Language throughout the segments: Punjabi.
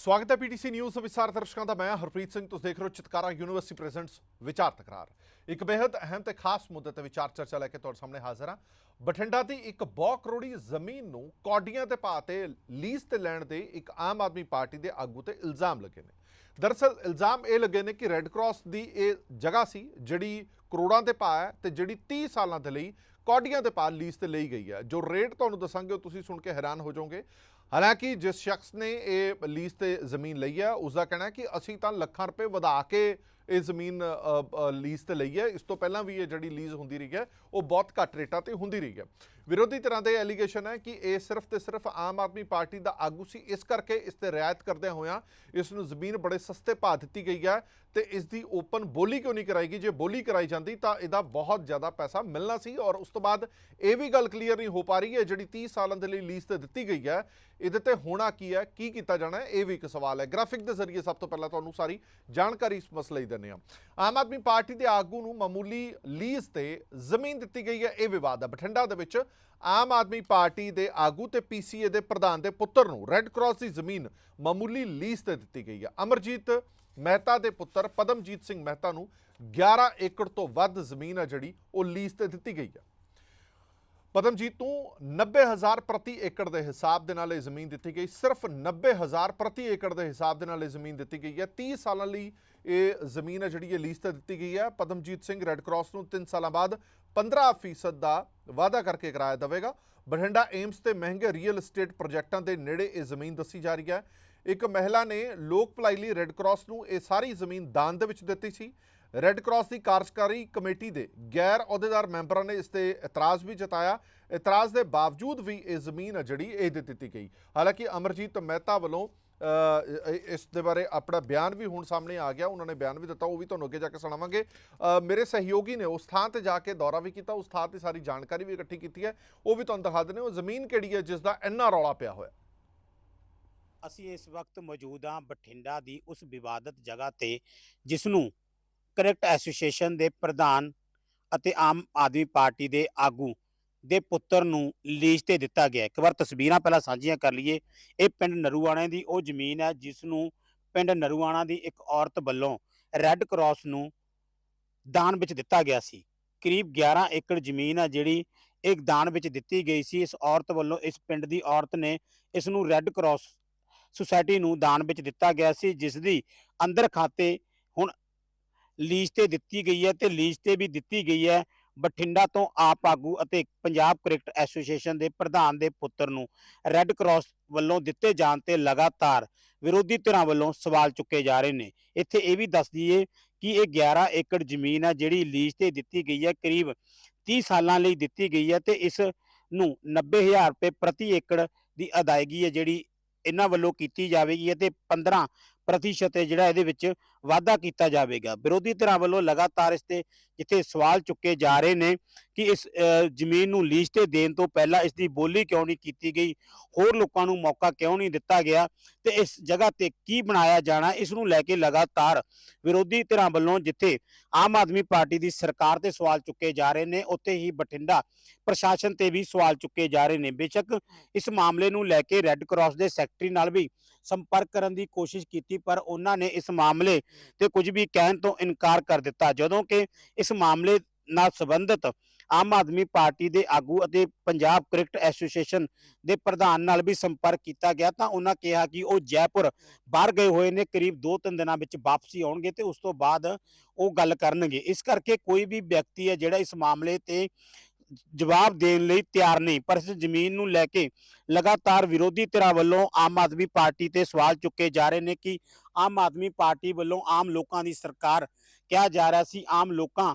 ਸਵਾਗਤ ਹੈ ਪੀਟੀਸੀ ਨਿਊਜ਼ ਵਿਚਾਰ ਦਰਸ਼ਕਾਂ ਦਾ। ਮੈਂ ਹਰਪ੍ਰੀਤ ਸਿੰਘ, ਤੁਸੀਂ ਦੇਖ ਰਹੇ ਹੋ ਚਿਤਕਾਰਾ ਯੂਨੀਵਰਸਿਟੀ ਪ੍ਰੈਜ਼ੈਂਟਸ ਵਿਚਾਰ ਤਕਰਾਰ। ਇੱਕ ਬੇहद ਅਹਿਮ ਤੇ ਖਾਸ ਮੁੱਦੇ ਤੇ ਵਿਚਾਰ ਚਰਚਾ ਲੈ ਕੇ ਤੁਹਾਡੇ ਸਾਹਮਣੇ ਹਾਜ਼ਰ ਹਾਂ। ਬਠਿੰਡਾ ਦੀ ਇੱਕ ਬਹੁ ਕਰੋੜੀ ਜ਼ਮੀਨ ਨੂੰ ਕੌਡੀਆਂ ਤੇ ਭਾਅ ਤੇ ਲੀਜ਼ ਤੇ ਲੈਣ ਦੇ ਇੱਕ ਆਮ ਆਦਮੀ ਪਾਰਟੀ ਦੇ ਆਗੂ ਤੇ ਇਲਜ਼ਾਮ ਲੱਗੇ ਨੇ। ਦਰਅਸਲ, ਇਲਜ਼ਾਮ ਇਹ ਲੱਗੇ ਨੇ ਕਿ ਰੈੱਡ ਕਰਾਸ ਦੀ ਇਹ ਜਗ੍ਹਾ ਸੀ, ਜਿਹੜੀ ਕਰੋੜਾਂ ਦੇ ਭਾਅ ਹੈ ਤੇ ਜਿਹੜੀ 30 ਸਾਲਾਂ ਦੇ ਲਈ ਕੌਡੀਆਂ ਦੇ ਭਾਅ ਲੀਜ਼ ਤੇ ਲਈ ਗਈ ਹੈ। ਜੋ ਰੇਟ ਤੁਹਾਨੂੰ ਦੱਸਾਂਗੇ, ਉਹ ਤੁਸੀਂ ਸੁਣ ਕੇ ਹੈਰਾਨ ਹੋ ਜਾਓਗੇ। ਹਾਲਾਂਕਿ ਜਿਸ ਸ਼ਖਸ ਨੇ ਇਹ ਲੀਜ਼ ਤੇ ਜ਼ਮੀਨ ਲਈ ਹੈ ਉਸ ਦਾ ਕਹਿਣਾ ਕਿ ਅਸੀਂ ਤਾਂ ਲੱਖਾਂ ਰੁਪਏ ਵਧਾ ਕੇ ਇਹ ਜ਼ਮੀਨ ਲੀਜ਼ ਤੇ ਲਈ ਹੈ। ਇਸ ਤੋਂ ਪਹਿਲਾਂ ਵੀ ਇਹ ਜਿਹੜੀ ਲੀਜ਼ ਹੁੰਦੀ ਰਹੀ ਹੈ, ਉਹ ਬਹੁਤ ਘੱਟ ਰੇਟਾਂ ਤੇ ਹੁੰਦੀ ਰਹੀ ਹੈ। ਵਿਰੋਧੀ ਤਰ੍ਹਾਂ ਦੇ ਐਲੀਗੇਸ਼ਨ ਹੈ ਕਿ ਇਹ ਸਿਰਫ ਤੇ ਸਿਰਫ ਆਮ ਆਦਮੀ ਪਾਰਟੀ ਦਾ ਆਗੂ ਸੀ। ਇਸ ਕਰਕੇ ਇਸ ਤੇ ਰਿਆਇਤ ਕਰਦਿਆਂ ਹੋਇਆਂ ਇਸ ਨੂੰ ਜ਼ਮੀਨ ਬੜੇ ਸਸਤੇ ਭਾਅ ਦਿੱਤੀ ਗਈ ਹੈ। ਤੇ ਇਸ ਦੀ ਓਪਨ ਬੋਲੀ ਕਿਉਂ ਨਹੀਂ ਕਰਾਈ ਗਈ? ਜੇ ਬੋਲੀ ਕਰਾਈ ਜਾਂਦੀ ਤਾਂ ਇਹਦਾ ਬਹੁਤ ਜ਼ਿਆਦਾ ਪੈਸਾ ਮਿਲਣਾ ਸੀ ਔਰ ਉਸ ਤੋਂ ਬਾਅਦ ਇਹ ਵੀ ਗੱਲ ਕਲੀਅਰ ਨਹੀਂ ਹੋ ਪਾ ਰਹੀ ਹੈ, ਜਿਹੜੀ 30 ਸਾਲਾਂ ਦੇ ਲਈ ਲੀਜ਼ ਤੇ ਦਿੱਤੀ ਗਈ ਹੈ। ਇਹਦੇ ਤੇ ਹੋਣਾ ਕੀ ਹੈ? ਕੀ ਕੀਤਾ ਜਾਣਾ ਇਹ ਵੀ ਇੱਕ ਸਵਾਲ ਹੈ। ਗ੍ਰਾਫਿਕ ਦੇ ਜ਼ਰੀਏ ਸਭ ਤੋਂ ਪਹਿਲਾਂ ਤੁਹਾਨੂੰ ਸਾਰੀ ਜਾਣਕਾਰੀ ਇਸ ਮਸਲੇ ਦੀ ਦਿੰਦੇ ਹਾਂ। ਆਮ ਆਦਮੀ ਪਾਰਟੀ ਦੇ ਆਗੂ ਨੂੰ ਮਾਮੂਲੀ ਲੀਜ਼ ਤੇ ਜ਼ਮੀਨ ਦਿੱਤੀ ਗਈ ਹੈ, ਇਹ ਵਿਵਾਦ ਹੈ। ਬਠਿੰਡਾ ਦੇ ਵਿੱਚ ਆਮ ਆਦਮੀ ਪਾਰਟੀ ਦੇ ਆਗੂ ਤੇ ਪੀਸੀਏ ਦੇ ਪ੍ਰਧਾਨ ਦੇ ਪੁੱਤਰ ਨੂੰ ਰੈੱਡ ਕਰਾਸ ਦੀ ਜ਼ਮੀਨ ਮਾਮੂਲੀ ਲੀਜ਼ ਤੇ ਦਿੱਤੀ ਗਈ ਹੈ ਅਮਰਜੀਤ ਮਹਿਤਾ ਦੇ ਪੁੱਤਰ ਪਦਮਜੀਤ ਸਿੰਘ ਮਹਿਤਾ ਨੂੰ 11 ਏਕੜ ਤੋਂ ਵੱਧ ਜ਼ਮੀਨ ਹੈ ਜਿਹੜੀ, ਉਹ ਲੀਜ਼ ਤੇ ਦਿੱਤੀ ਗਈ ਹੈ ਪਦਮਜੀਤ ਨੂੰ 90000 ਪ੍ਰਤੀ ਏਕੜ ਦੇ ਹਿਸਾਬ ਦੇ ਨਾਲ ਇਹ ਜ਼ਮੀਨ ਦਿੱਤੀ ਗਈ। ਸਿਰਫ 90000 ਪ੍ਰਤੀ ਏਕੜ ਦੇ ਹਿਸਾਬ ਦੇ ਨਾਲ ਇਹ ਜ਼ਮੀਨ ਦਿੱਤੀ ਗਈ ਹੈ 30 ਸਾਲਾਂ ਲਈ ਇਹ ਜ਼ਮੀਨ ਹੈ ਜਿਹੜੀ, ਇਹ ਲੀਜ਼ ਤੇ ਦਿੱਤੀ ਗਈ ਹੈ ਪਦਮਜੀਤ ਸਿੰਘ ਰੈੱਡ ਕਰਾਸ ਨੂੰ 3 ਸਾਲਾਂ ਬਾਅਦ 15% ਦਾ ਵਾਅਦਾ ਕਰਕੇ ਕਿਰਾਇਆ ਦੇਵੇਗਾ। ਬਠਿੰਡਾ ਏਮਸ ਤੇ ਮਹਿੰਗੇ ਰੀਅਲ ਏਸਟੇਟ ਪ੍ਰੋਜੈਕਟਾਂ ਦੇ ਨੇੜੇ ਇਹ ਜ਼ਮੀਨ ਦੱਸੀ ਜਾ ਰਹੀ ਹੈ। ਇੱਕ ਮਹਿਲਾ ਨੇ ਲੋਕ ਭਲਾਈ ਲਈ ਰੈੱਡ ਕਰਾਸ ਨੂੰ ਇਹ ਸਾਰੀ ਜ਼ਮੀਨ ਦਾਨ ਦੇ ਵਿੱਚ ਦਿੱਤੀ ਸੀ। ਰੈੱਡ ਕਰਾਸ ਦੀ ਕਾਰਜਕਾਰੀ ਕਮੇਟੀ ਦੇ ਗੈਰ ਅਹੁਦੇਦਾਰ ਮੈਂਬਰਾਂ ਨੇ ਇਸ ਤੇ ਇਤਰਾਜ਼ ਵੀ ਜਤਾਇਆ। ਇਤਰਾਜ਼ ਦੇ ਬਾਵਜੂਦ ਵੀ ਇਹ ਜ਼ਮੀਨ ਹੈ ਜਿਹੜੀ ਇਹ ਦੇ ਦਿੱਤੀ ਗਈ। ਹਾਲਾਂਕਿ ਅਮਰਜੀਤ ਮਹਿਤਾ ਵੱਲੋਂ ਇਸ ਦੇ ਬਾਰੇ ਆਪਣਾ ਬਿਆਨ ਵੀ ਹੁਣ ਸਾਹਮਣੇ ਆ ਗਿਆ, ਉਹਨਾਂ ਨੇ ਬਿਆਨ ਵੀ ਦਿੱਤਾ, ਉਹ ਵੀ ਤੁਹਾਨੂੰ ਅੱਗੇ ਜਾ ਕੇ ਸੁਣਾਵਾਂਗੇ। ਮੇਰੇ ਸਹਿਯੋਗੀ ਨੇ ਉਸ ਥਾਂ ਤੇ ਜਾ ਕੇ ਦੌਰਾ ਵੀ ਕੀਤਾ, ਉਸ ਥਾਂ ਤੇ ਸਾਰੀ ਜਾਣਕਾਰੀ ਵੀ ਇਕੱਠੀ ਕੀਤੀ ਹੈ। ਉਹ ਵੀ ਤੁਹਾਨੂੰ ਦਿਖਾ ਦਿੰਦੇ ਹਾਂ, ਉਹ ਜ਼ਮੀਨ ਕਿਹੜੀ ਹੈ, ਜਿਸ ਦਾ ਇੰਨਾ ਰੌਲਾ ਪਿਆ ਹੋਇਆ। ਅਸੀਂ ਇਸ ਵਕਤ ਮੌਜੂਦ ਹਾਂ ਬਠਿੰਡਾ ਦੀ ਉਸ ਵਿਵਾਦਤ ਜਗ੍ਹਾ ਤੇ ਜਿਸ ਨੂੰ ਕਰੈਕਟ ਐਸੋਸੀਏਸ਼ਨ ਦੇ ਪ੍ਰਧਾਨ ਅਤੇ ਆਮ ਆਦਮੀ ਪਾਰਟੀ ਦੇ ਆਗੂ ਦੇ ਪੁੱਤਰ ਨੂੰ ਲੀਜ਼ ਤੇ ਦਿੱਤਾ ਗਿਆ ਇੱਕ ਵਾਰ ਤਸਵੀਰਾਂ ਪਹਿਲਾਂ ਸਾਂਝੀਆਂ ਕਰ ਲਈਏ। ਇਹ ਪਿੰਡ ਨਰੂਆਣੇ ਦੀ ਉਹ ਜ਼ਮੀਨ ਹੈ ਜਿਸ ਨੂੰ ਪਿੰਡ ਨਰੂਆਣਾ ਦੀ ਇੱਕ ਔਰਤ ਵੱਲੋਂ ਰੈੱਡ ਕਰਾਸ ਨੂੰ ਦਾਨ ਵਿੱਚ ਦਿੱਤਾ ਗਿਆ ਸੀ। ਕਰੀਬ 11 ਏਕੜ ਜ਼ਮੀਨ ਹੈ ਜਿਹੜੀ ਇੱਕ ਦਾਨ ਵਿੱਚ ਦਿੱਤੀ ਗਈ ਸੀ। ਇਸ ਔਰਤ ਵੱਲੋਂ ਇਸ ਪਿੰਡ ਦੀ ਔਰਤ ਨੇ ਇਸ ਨੂੰ ਰੈੱਡ ਕਰਾਸ ਸੁਸਾਇਟੀ ਨੂੰ ਦਾਨ ਵਿੱਚ ਦਿੱਤਾ ਗਿਆ ਸੀ ਜਿਸ ਦੀ ਅੰਦਰ ਖਾਤੇ ਹੁਣ ਲੀਜ਼ ਤੇ ਦਿੱਤੀ ਗਈ ਹੈ ਤੇ ਲੀਜ਼ ਤੇ ਵੀ ਦਿੱਤੀ ਗਈ ਹੈ। ਬਠਿੰਡਾ ਤੋਂ ਆਪ ਆਗੂ ਅਤੇ ਪੰਜਾਬ ਕ੍ਰਿਕਟ ਐਸੋਸੀਏਸ਼ਨ ਦੇ ਪ੍ਰਧਾਨ ਦੇ ਪੁੱਤਰ ਨੂੰ ਰੈੱਡ ਕਰਾਸ ਵੱਲੋਂ ਦਿੱਤੇ ਜਾਣ ਤੇ ਲਗਾਤਾਰ ਵਿਰੋਧੀ ਧਿਰਾਂ ਵੱਲੋਂ ਸਵਾਲ ਚੁੱਕੇ ਜਾ ਰਹੇ ਨੇ। ਇੱਥੇ ਇਹ ਵੀ ਦੱਸ ਦਈਏ ਕਿ ਇਹ 11 ਏਕੜ ਜ਼ਮੀਨ ਹੈ ਜਿਹੜੀ ਲੀਜ਼ ਤੇ ਦਿੱਤੀ ਗਈ ਹੈ ਕਰੀਬ 30 ਸਾਲਾਂ ਲਈ ਦਿੱਤੀ ਗਈ ਹੈ ਤੇ ਇਸ ਨੂੰ 90000 ਰੁਪਏ ਪ੍ਰਤੀ ਏਕੜ ਦੀ ਅਦਾਇਗੀ ਹੈ ਜਿਹੜੀ ਇਹਨਾਂ ਵੱਲੋਂ ਕੀਤੀ ਜਾਵੇਗੀ ਅਤੇ 15 ਪ੍ਰਤੀਸ਼ਤ ਹੈ, ਜਿਹੜਾ ਇਹਦੇ ਵਿੱਚ ਵਾਧਾ ਕੀਤਾ ਜਾਵੇਗਾ। ਵਿਰੋਧੀ ਧਿਰਾਂ ਵੱਲੋਂ ਲਗਾਤਾਰ ਇਸ ਤੇ ਜਿੱਥੇ ਸਵਾਲ ਚੁੱਕੇ ਜਾ ਰਹੇ ਨੇ ਕਿ ਇਸ ਜ਼ਮੀਨ ਨੂੰ ਲੀਜ਼ ਤੇ ਦੇਣ ਤੋਂ ਪਹਿਲਾਂ ਇਸ ਦੀ ਬੋਲੀ ਕਿਉਂ ਨਹੀਂ ਕੀਤੀ ਗਈ? ਹੋਰ ਲੋਕਾਂ ਨੂੰ ਮੌਕਾ ਕਿਉਂ ਨਹੀਂ ਦਿੱਤਾ ਗਿਆ? ਤੇ ਇਸ ਜਗ੍ਹਾ ਤੇ ਕੀ ਬਣਾਇਆ ਜਾਣਾ? ਇਸ ਨੂੰ ਲੈ ਕੇ ਲਗਾਤਾਰ ਵਿਰੋਧੀ ਧਿਰਾਂ ਵੱਲੋਂ ਜਿੱਥੇ ਆਮ ਆਦਮੀ ਪਾਰਟੀ ਦੀ ਸਰਕਾਰ ਤੇ ਸਵਾਲ ਚੁੱਕੇ ਜਾ ਰਹੇ ਨੇ, ਉੱਥੇ ਹੀ ਬਠਿੰਡਾ ਪ੍ਰਸ਼ਾਸਨ ਤੇ ਵੀ ਸਵਾਲ ਚੁੱਕੇ ਜਾ ਰਹੇ ਨੇ। ਬੇਸ਼ੱਕ ਇਸ ਮਾਮਲੇ ਨੂੰ ਲੈ ਕੇ ਰੈੱਡ ਕਰਾਸ ਦੇ ਸੈਕਟਰੀ ਨਾਲ ਵੀ ਸੰਪਰਕ ਕਰਨ ਦੀ ਕੋਸ਼ਿਸ਼ ਕੀਤੀ, ਪਰ ਉਹਨਾਂ ਨੇ ਇਸ ਮਾਮਲੇ ਤੇ ਕੁਝ ਵੀ ਕਹਿਣ ਤੋਂ ਇਨਕਾਰ ਕਰ ਦਿੱਤਾ। ਜਦੋਂ ਕਿ ਇਸ ਮਾਮਲੇ ਨਾਲ ਸੰਬੰਧਿਤ ਆਮ ਆਦਮੀ ਪਾਰਟੀ ਦੇ ਆਗੂ ਅਤੇ ਪੰਜਾਬ ਕ੍ਰਿਕਟ ਐਸੋਸੀਏਸ਼ਨ ਦੇ ਪ੍ਰਧਾਨ ਨਾਲ ਵੀ ਸੰਪਰਕ ਕੀਤਾ ਗਿਆ, ਤਾਂ ਉਹਨਾਂ ਕਿਹਾ ਕਿ ਉਹ ਜੈਪੁਰ ਬਾਹਰ ਗਏ ਹੋਏ ਨੇ, ਕਰੀਬ 2-3 ਦਿਨਾਂ ਵਿੱਚ ਵਾਪਸੀ ਆਉਣਗੇ ਤੇ ਉਸ ਤੋਂ ਬਾਅਦ ਉਹ ਗੱਲ ਕਰਨਗੇ। ਇਸ ਕਰਕੇ ਕੋਈ ਵੀ ਵਿਅਕਤੀ ਹੈ ਜਿਹੜਾ ਇਸ ਮਾਮਲੇ ਤੇ ਜਵਾਬ ਦੇਣ ਲਈ ਤਿਆਰ ਨਹੀਂ, ਪਰ ਇਸ ਜ਼ਮੀਨ ਨੂੰ ਲੈ ਕੇ ਲਗਾਤਾਰ ਵਿਰੋਧੀ ਧਿਰਾਂ ਵੱਲੋਂ ਆਮ ਆਦਮੀ ਪਾਰਟੀ ਤੇ ਸਵਾਲ ਚੁੱਕੇ ਜਾ ਰਹੇ ਨੇ ਕਿ ਆਮ ਆਦਮੀ ਪਾਰਟੀ ਵੱਲੋਂ ਆਮ ਲੋਕਾਂ ਦੀ ਸਰਕਾਰ ਕਿਹਾ ਜਾ ਰਿਹਾ ਸੀ, ਆਮ ਲੋਕਾਂ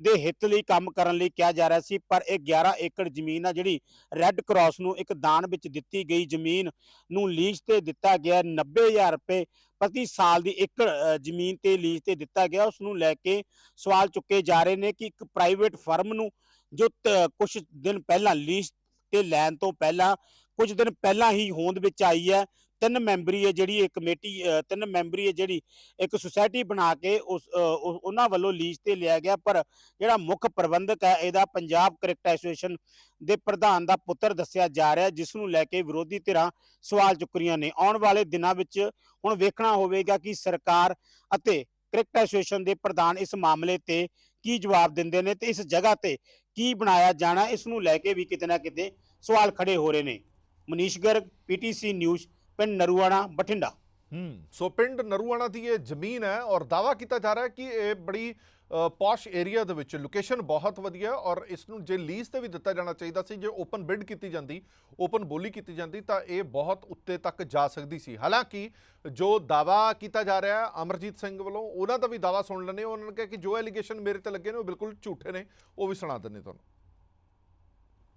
ਦੇ ਹਿੱਤ ਲਈ ਕੰਮ ਕਰਨ ਲਈ ਕਿਹਾ ਜਾ ਰਿਹਾ ਸੀ, ਪਰ ਇਹ 11 ਏਕੜ ਜ਼ਮੀਨ ਆ ਜਿਹੜੀ ਰੈੱਡ ਕਰਾਸ ਨੂੰ ਇੱਕ ਦਾਨ ਵਿੱਚ ਦਿੱਤੀ ਗਈ ਜ਼ਮੀਨ ਨੂੰ ਲੀਜ਼ ਤੇ ਦਿੱਤਾ ਗਿਆ 90000 ਰੁਪਏ ਪ੍ਰਤੀ ਸਾਲ ਦੀ ਏਕੜ ਜ਼ਮੀਨ ਤੇ ਲੀਜ਼ ਤੇ ਦਿੱਤਾ ਗਿਆ, ਉਸ ਨੂੰ ਲੈ ਕੇ ਸਵਾਲ ਚੁੱਕੇ ਜਾ ਰਹੇ ਨੇ ਕਿ ਇੱਕ ਪ੍ਰਾਈਵੇਟ ਫਰਮ ਨੂੰ ਜੋ ਕੁਝ ਦਿਨ ਪਹਿਲਾਂ ਲੀਜ਼ ਤੇ ਲੈਣ ਤੋਂ ਪਹਿਲਾਂ ਕੁਝ ਦਿਨ ਪਹਿਲਾਂ ਹੀ ਹੋਂਦ ਵਿੱਚ ਆਈ ਹੈ। ਤਿੰਨ ਮੈਂਬਰੀ ਹੈ ਜਿਹੜੀ ਇੱਕ ਕਮੇਟੀ ਤਿੰਨ ਮੈਂਬਰੀ ਹੈ ਜਿਹੜੀ ਇੱਕ ਸੁਸਾਇਟੀ ਬਣਾ ਕੇ ਉਸ ਉਹਨਾਂ ਵੱਲੋਂ ਲੀਜ਼ ਤੇ ਲਿਆ ਗਿਆ। ਪਰ ਜਿਹੜਾ ਮੁੱਖ ਪ੍ਰਬੰਧਕ ਹੈ, ਇਹਦਾ ਪੰਜਾਬ ਕ੍ਰਿਕਟ ਐਸੋਸੀਏਸ਼ਨ ਦੇ ਪ੍ਰਧਾਨ ਦਾ ਪੁੱਤਰ ਦੱਸਿਆ ਜਾ ਰਿਹਾ, ਜਿਸ ਨੂੰ ਲੈ ਕੇ ਵਿਰੋਧੀ ਧਿਰਾਂ ਸਵਾਲ ਚੁੱਕ ਰਹੀਆਂ ਨੇ। ਆਉਣ ਵਾਲੇ ਦਿਨਾਂ ਵਿੱਚ ਹੁਣ ਵੇਖਣਾ ਹੋਵੇਗਾ ਕਿ ਸਰਕਾਰ ਅਤੇ ਕ੍ਰਿਕਟ ਐਸੋਸੀਏਸ਼ਨ ਦੇ ਪ੍ਰਧਾਨ ਇਸ ਮਾਮਲੇ ਤੇ ਕੀ ਜਵਾਬ ਦਿੰਦੇ ਨੇ ਤੇ ਇਸ ਜਗ੍ਹਾ ਤੇ ਕੀ ਬਣਾਇਆ ਜਾਣਾ ਇਸ ਨੂੰ ਲੈ ਕੇ ਵੀ ਕਿਤੇ ਨਾ ਕਿਤੇ ਸਵਾਲ ਖੜੇ ਹੋ ਰਹੇ ਨੇ। ਮਨੀਸ਼ ਗਰਗ, ਪੀਟੀਸੀ ਨਿਊਜ਼, ਪਿੰਡ ਨਰੂਆਣਾ, ਬਠਿੰਡਾ। ਹੂੰ, ਸੋ ਪਿੰਡ ਨਰੂਆਣਾ ਦੀ ਇਹ ਜ਼ਮੀਨ ਹੈ ਔਰ ਦਾਵਾ ਕੀਤਾ ਜਾ ਰਿਹਾ ਹੈ ਕਿ ਇਹ ਬੜੀ ਪੌਸ਼ ਏਰੀਆ ਦੇ ਵਿੱਚ ਲੋਕੇਸ਼ਨ ਬਹੁਤ ਵਧੀਆ ਔਰ ਇਸ ਨੂੰ ਜੇ ਲੀਜ਼ ਤੇ ਵੀ ਦਿੱਤਾ ਜਾਣਾ ਚਾਹੀਦਾ ਸੀ, ਜੇ ਓਪਨ ਬਿਡ ਕੀਤੀ ਜਾਂਦੀ ਓਪਨ ਬੋਲੀ ਕੀਤੀ ਜਾਂਦੀ, ਤਾਂ ਇਹ ਬਹੁਤ ਉੱਤੇ ਤੱਕ ਜਾ ਸਕਦੀ ਸੀ। ਹਾਲਾਂਕਿ ਜੋ ਦਾਵਾ ਕੀਤਾ ਜਾ ਰਿਹਾ ਅਮਰਜੀਤ ਸਿੰਘ ਵੱਲੋਂ, ਉਹਨਾਂ ਦਾ ਵੀ ਦਾਵਾ ਸੁਣ ਲੈਣੇ ਉਹਨਾਂ ਨੇ ਕਿਹਾ ਕਿ ਜੋ ਐਲੀਗੇਸ਼ਨ ਮੇਰੇ ਤੇ ਲੱਗੇ ਨੇ, ਉਹ ਬਿਲਕੁਲ ਝੂਠੇ ਨੇ, ਉਹ ਵੀ ਸੁਣਾ ਦਿੰਦੇ ਤੁਹਾਨੂੰ।